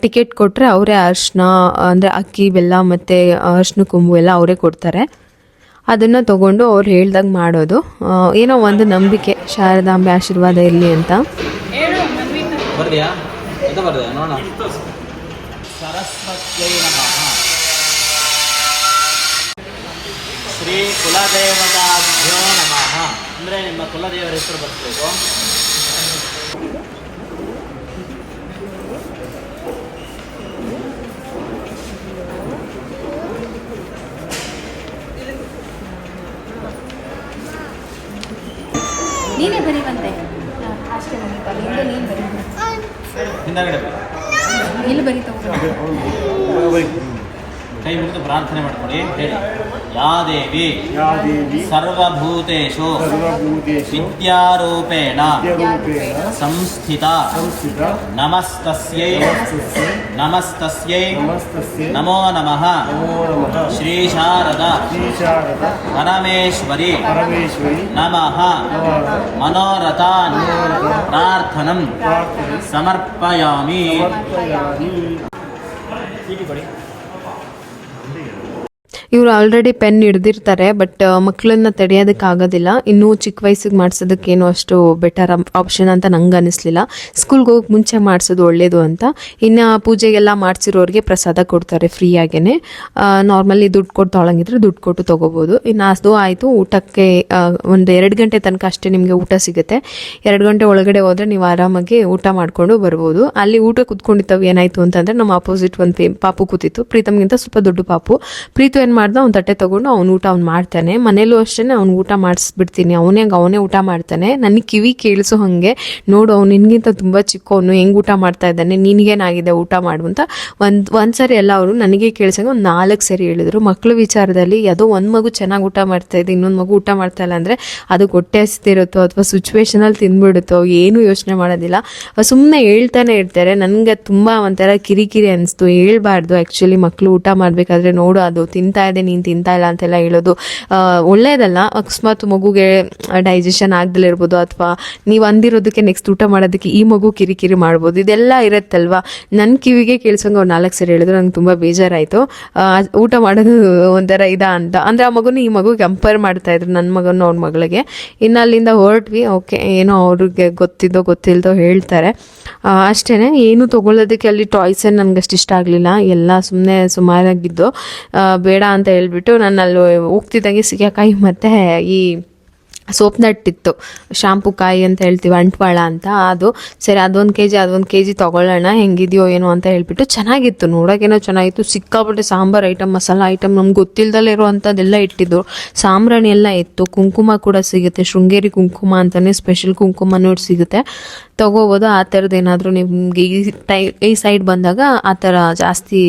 ಟಿಕೆಟ್ ಕೊಟ್ಟರೆ ಅವರೇ ಅರ್ಶಿನ, ಅಂದರೆ ಅಕ್ಕಿ, ಬೆಲ್ಲ ಮತ್ತು ಅರ್ಶಿನ, ಕೊಂಬು ಎಲ್ಲ ಅವರೇ ಕೊಡ್ತಾರೆ. ಅದನ್ನು ತಗೊಂಡು ಅವ್ರು ಹೇಳ್ದಾಗ ಮಾಡೋದು. ಏನೋ ಒಂದು ನಂಬಿಕೆ ಶಾರದಾಂಬೆ ಆಶೀರ್ವಾದ ಇರಲಿ ಅಂತ. ಬರ್ದಿಯಾ? ಎಂತ ಬರ್ದೆ ನೋಡೋಣ. ಸರಸ್ವತ್ಯೈ ನಮಃ. ಶ್ರೀ ಕುಲದೇವತಾಭ್ಯೋ ನಮಃ. ಅಂದರೆ ನಿಮ್ಮ ಕುಲದೇವರ ಹೆಸರು ಬರ್ತಬೇಕು ನೀನೇ ಬರೀವಂತೆ ಅಷ್ಟೇ ಹಿಂದೆ ನೀನು ಬರೀ ಹಿಂದಗಡೆ. ಇಲ್ಲಿ ಬರೀ ತಗೋ ಕೈ ಮುಗಿದು ಪ್ರಾರ್ಥನೆ ಮಾಡ್ಕೊಳ್ಳಿ ಹೇಳಿ ಯಾ ದೇವಿ ಯಾ ದೇವಿ ಸರ್ವಭೂತೇಷು ಸರ್ವಭೂತೇಷು ವಿದ್ಯಾರೂಪೇಣ ವಿದ್ಯಾರೂಪೇಣ ಸಂಸ್ಥಿತ ಸಂಸ್ಥಿತ ನಮಸ್ತಸ್ಯೈ ನಮಸ್ತಸ್ಯೈ ನಮಸ್ತಸ್ಯೈ ನಮಸ್ತಸ್ಯೈ ನಮೋ ನಮಃ ನಮೋ ನಮಃ ಶ್ರೀ ಶಾರದ ಶ್ರೀ ಶಾರದ ಪರಮೇಶ್ವರಿ ಪರಮೇಶ್ವರಿ ನಮಃ ನಮಃ ಮನೋರಥಾನ್ ಪ್ರಾರ್ಥನಂ ಪ್ರಾರ್ಥನೆ ಸಮರ್ಪಯಾಮಿ Yeah. ಇವರು ಆಲ್ರೆಡಿ ಪೆನ್ ಹಿಡ್ದಿರ್ತಾರೆ ಬಟ್ ಮಕ್ಕಳನ್ನ ತಡೆಯೋದಕ್ಕೆ ಆಗೋದಿಲ್ಲ. ಇನ್ನೂ ಚಿಕ್ಕ ವಯಸ್ಸಿಗೆ ಮಾಡಿಸೋದಕ್ಕೇನು ಅಷ್ಟು ಬೆಟರ್ ಆಪ್ಷನ್ ಅಂತ ನಂಗೆ ಅನಿಸ್ಲಿಲ್ಲ. ಸ್ಕೂಲ್ಗೆ ಹೋಗಿ ಮುಂಚೆ ಮಾಡಿಸೋದು ಒಳ್ಳೇದು ಅಂತ. ಇನ್ನು ಪೂಜೆಗೆಲ್ಲ ಮಾಡಿಸಿರೋರಿಗೆ ಪ್ರಸಾದ ಕೊಡ್ತಾರೆ ಫ್ರೀಯಾಗೇ ನಾರ್ಮಲಿ ದುಡ್ಡು ಕೊಟ್ಟು ತೊಳಂಗಿದ್ರೆ ದುಡ್ಡು ಕೊಟ್ಟು ತೊಗೋಬೋದು. ಇನ್ನು ಅದು ಆಯಿತು, ಊಟಕ್ಕೆ ಒಂದು ಎರಡು ಗಂಟೆ ತನಕ ಅಷ್ಟೇ ನಿಮಗೆ ಊಟ ಸಿಗುತ್ತೆ. ಎರಡು ಗಂಟೆ ಒಳಗಡೆ ಹೋದರೆ ನೀವು ಆರಾಮಾಗಿ ಊಟ ಮಾಡಿಕೊಂಡು ಬರ್ಬೋದು. ಅಲ್ಲಿ ಊಟ ಕುತ್ಕೊಂಡಿದ್ದಾವೆ ಏನಾಯಿತು ಅಂತಂದರೆ ನಮ್ಮ ಅಪೋಸಿಟ್ ಒಂದು ಪಾಪು ಕೂತಿತ್ತು. ಪ್ರೀತಮ್ಗಿಂತ ಸ್ವಲ್ಪ ದೊಡ್ಡ ಪಾಪು. ಪ್ರೀತು ಏನು ಮಾಡ್ದ ಅವ್ನು ತಟ್ಟೆ ತಗೊಂಡು ಅವ್ನು ಊಟ ಅವ್ನು ಮಾಡ್ತಾನೆ. ಮನೇಲೂ ಅಷ್ಟೇ ಅವ್ನು ಊಟ ಮಾಡಿಸ್ಬಿಡ್ತೀನಿ. ಅವನೇ ಅವನೇ ಊಟ ಮಾಡ್ತಾನೆ. ನನ್ನ ಕಿವಿ ಕೇಳಿಸೋ ಹಾಗೆ, ನೋಡು ಅವ್ನು ನಿನಗಿಂತ ತುಂಬ ಚಿಕ್ಕವನು ಹೆಂಗೆ ಊಟ ಮಾಡ್ತಾ ಇದ್ದಾನೆ, ನಿನಗೇನಾಗಿದೆ ಊಟ ಮಾಡು ಅಂತ ಒಂದು ಒಂದು ಸರಿ ಎಲ್ಲ ಅವರು ನನಗೆ ಕೇಳಿಸಂಗೆ ಒಂದು ನಾಲ್ಕು ಸರಿ ಹೇಳಿದರು. ಮಕ್ಕಳ ವಿಚಾರದಲ್ಲಿ ಯಾವುದೋ ಒಂದು ಮಗು ಚೆನ್ನಾಗಿ ಊಟ ಮಾಡ್ತಾ ಇದೆ, ಇನ್ನೊಂದು ಮಗು ಊಟ ಮಾಡ್ತಾ ಇಲ್ಲ ಅಂದರೆ ಅದು ಹೊಟ್ಟೆ ಹಸ್ತಿರುತ್ತೋ ಅಥವಾ ಸಿಚುವೇಶನಲ್ಲಿ ತಿಂದ್ಬಿಡುತ್ತೋ ಏನೂ ಯೋಚನೆ ಮಾಡೋದಿಲ್ಲ. ಸುಮ್ಮನೆ ಹೇಳ್ತಾನೆ ಇರ್ತಾರೆ. ನನಗೆ ತುಂಬ ಒಂಥರ ಕಿರಿಕಿರಿ ಅನಿಸ್ತು. ಹೇಳ್ಬಾರ್ದು. ಆ್ಯಕ್ಚುಲಿ ಮಕ್ಕಳು ಊಟ ಮಾಡಬೇಕಾದ್ರೆ ನೋಡು ಅದು ತಿಂತಾ ಇದೆ, ನೀನು ತಿಂತಾ ಇಲ್ಲ ಅಂತೆಲ್ಲ ಹೇಳೋದು. ಒಳ್ಳೇದಲ್ಲ, ಅಕಸ್ಮಾತ್ ಮಗುಗೆ ಡೈಜೆಷನ್ ಆಗ್ದಲ್ಲ ಇರ್ಬೋದು, ಅಥವಾ ನೀವು ಅಂದಿರೋದಕ್ಕೆ ನೆಕ್ಸ್ಟ್ ಊಟ ಮಾಡೋದಕ್ಕೆ ಈ ಮಗು ಕಿರಿಕಿರಿ ಮಾಡ್ಬೋದು, ಇದೆಲ್ಲ ಇರುತ್ತಲ್ವಾ? ನನ್ನ ಕಿವಿಗೆ ಕೇಳಿಸಂಗೆ ಅವ್ರು ನಾಲ್ಕು ಸರಿ ಹೇಳಿದ್ರು, ನಂಗೆ ತುಂಬ ಬೇಜಾರಾಯಿತು. ಊಟ ಮಾಡೋದು ಒಂಥರ ಇದ ಅಂತ. ಅಂದರೆ ಆ ಮಗುನ ಈ ಮಗು ಕಂಪೇರ್ ಮಾಡ್ತಾ ಇದ್ರು ನನ್ನ ಮಗನ ಅವ್ರ ಮಗಳಿಗೆ. ಇನ್ನು ಅಲ್ಲಿಂದ ಹೊರಟ್ವಿ, ಓಕೆ, ಏನೋ ಅವ್ರಿಗೆ ಗೊತ್ತಿದ್ದೋ ಗೊತ್ತಿಲ್ದೋ ಹೇಳ್ತಾರೆ. ಅಷ್ಟೇ ಏನು ತೊಗೊಳ್ಳೋದಕ್ಕೆ ಅಲ್ಲಿ ಟಾಯ್ಸ್ ನನಗಷ್ಟು ನನಗೆ ಅಷ್ಟು ಇಷ್ಟ ಆಗಲಿಲ್ಲ, ಎಲ್ಲ ಸುಮ್ಮನೆ ಸುಮಾರಾಗಿದ್ದು. ಬೇಡ ಅಂತ ಹೇಳ್ಬಿಟ್ಟು ನಾನು ಅಲ್ಲಿ ಹೋಗ್ತಿದ್ದಂಗೆ ಸಿಗಕಾಯಿ ಮತ್ತು ಈ ಸೋಪ್ ನಟ್ಟಿತ್ತು. ಶಾಂಪು ಕಾಯಿ ಅಂತ ಹೇಳ್ತೀವಿ, ಅಂಟ್ವಾಳ ಅಂತ. ಅದು ಸರಿ, ಅದೊಂದು ಕೆ ಜಿ ಅದೊಂದು ಕೆ ಜಿ ತೊಗೊಳ್ಳೋಣ, ಹೆಂಗಿದೆಯೋ ಏನೋ ಅಂತ ಹೇಳ್ಬಿಟ್ಟು ಚೆನ್ನಾಗಿತ್ತು. ನೋಡೋಕ್ಕೇನೋ ಚೆನ್ನಾಗಿತ್ತು. ಸಿಕ್ಕಾಬಿಟ್ಟೆ ಸಾಂಬಾರು ಐಟಮ್, ಮಸಾಲ ಐಟಮ್ ನಮ್ಗೆ ಗೊತ್ತಿಲ್ಲದಲ್ಲೇ ಇರುವಂಥದ್ದೆಲ್ಲ ಇಟ್ಟಿದ್ದು ಸಾಂಬ್ರಾಣಿ ಎಲ್ಲ ಇತ್ತು ಕುಂಕುಮ ಕೂಡ ಸಿಗುತ್ತೆ. ಶೃಂಗೇರಿ ಕುಂಕುಮ ಅಂತಲೇ ಸ್ಪೆಷಲ್ ಕುಂಕುಮನೂ ಸಿಗುತ್ತೆ. ತೊಗೋಬೋದು, ಆ ಥರದ್ದು ಏನಾದರೂ ನಿಮಗೆ ಈ ಟೈ, ಈ ಸೈಡ್ ಬಂದಾಗ ಆ ಥರ ಜಾಸ್ತಿ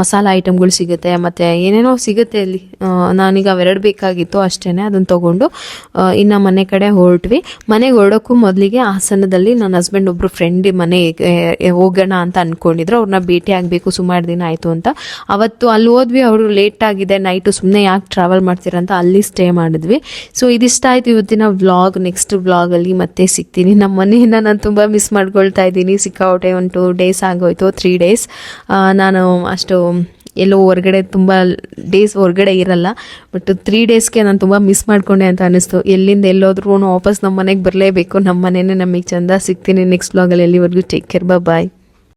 ಮಸಾಲ ಐಟಮ್ಗಳು ಸಿಗುತ್ತೆ. ಮತ್ತು ಏನೇನೋ ಸಿಗುತ್ತೆ ಅಲ್ಲಿ. ನಾನೀಗ ಅವೆರಡು ಬೇಕಾಗಿತ್ತು ಅಷ್ಟೇ ಅದನ್ನು ತೊಗೊಂಡು ಇನ್ನು ಮನೆ ಕಡೆ ಹೊರಟ್ವಿ. ಮನೆಗೆ ಹೊರಡೋಕ್ಕೂ ಮೊದಲಿಗೆ ಹಾಸನದಲ್ಲಿ ನನ್ನ ಹಸ್ಬೆಂಡ್ ಒಬ್ಬರು ಫ್ರೆಂಡ್ ಮನೆಗೆ ಹೋಗೋಣ ಅಂತ ಅಂದ್ಕೊಂಡಿದ್ರು ಅವ್ರನ್ನ ಭೇಟಿ ಆಗಬೇಕು, ಸುಮಾರು ದಿನ ಆಯಿತು ಅಂತ. ಅವತ್ತು ಅಲ್ಲಿ ಹೋದ್ವಿ, ಅವರು ಲೇಟ್ ಆಗಿದೆ ನೈಟು ಸುಮ್ಮನೆ ಯಾಕೆ ಟ್ರಾವೆಲ್ ಮಾಡ್ತೀರಂತ ಅಲ್ಲಿ ಸ್ಟೇ ಮಾಡಿದ್ವಿ. ಸೊ ಇದಿಷ್ಟ ಆಯಿತು ಇವತ್ತಿನ ವ್ಲಾಗ್ ನೆಕ್ಸ್ಟ್ ವ್ಲಾಗಲ್ಲಿ ಮತ್ತೆ ಸಿಗ್ತೀನಿ. ನಮ್ಮ ಮನೆಯಿಂದ ನಾನು ತುಂಬ ಮಿಸ್ ಮಾಡ್ಕೊಳ್ತಾ ಇದ್ದೀನಿ. ಸಿಕ್ಕಾಪಟ್ಟೆ ಒಂದು ಟೂ ಡೇಸ್ ಆಗೋಯ್ತು ತ್ರೀ ಡೇಸ್ ನಾನು ಅಷ್ಟು ಎಲ್ಲೋ ಹೊರಗಡೆ ತುಂಬ ಡೇಸ್ ಹೊರಗಡೆ ಇರಲ್ಲ. ಬಟ್ ತ್ರೀ ಡೇಸ್ಗೆ ನಾನು ತುಂಬ ಮಿಸ್ ಮಾಡ್ಕೊಂಡೆ ಅಂತ ಅನಿಸ್ತು. ಎಲ್ಲಿಂದ ಎಲ್ಲೋದ್ರೂ ವಾಪಸ್ ನಮ್ಮ ಮನೆಗೆ ಬರಲೇಬೇಕು. ನಮ್ಮ ಮನೆಯೇ ನಮಗೆ ಚಂದ ಸಿಗ್ತೀನಿ. ನೆಕ್ಸ್ಟ್ ಬ್ಲಾಗಲ್ಲಿ ಎಲ್ಲಿವರೆಗೂ ಟೇಕ್ ಕೇರ್ ಬಾಯ್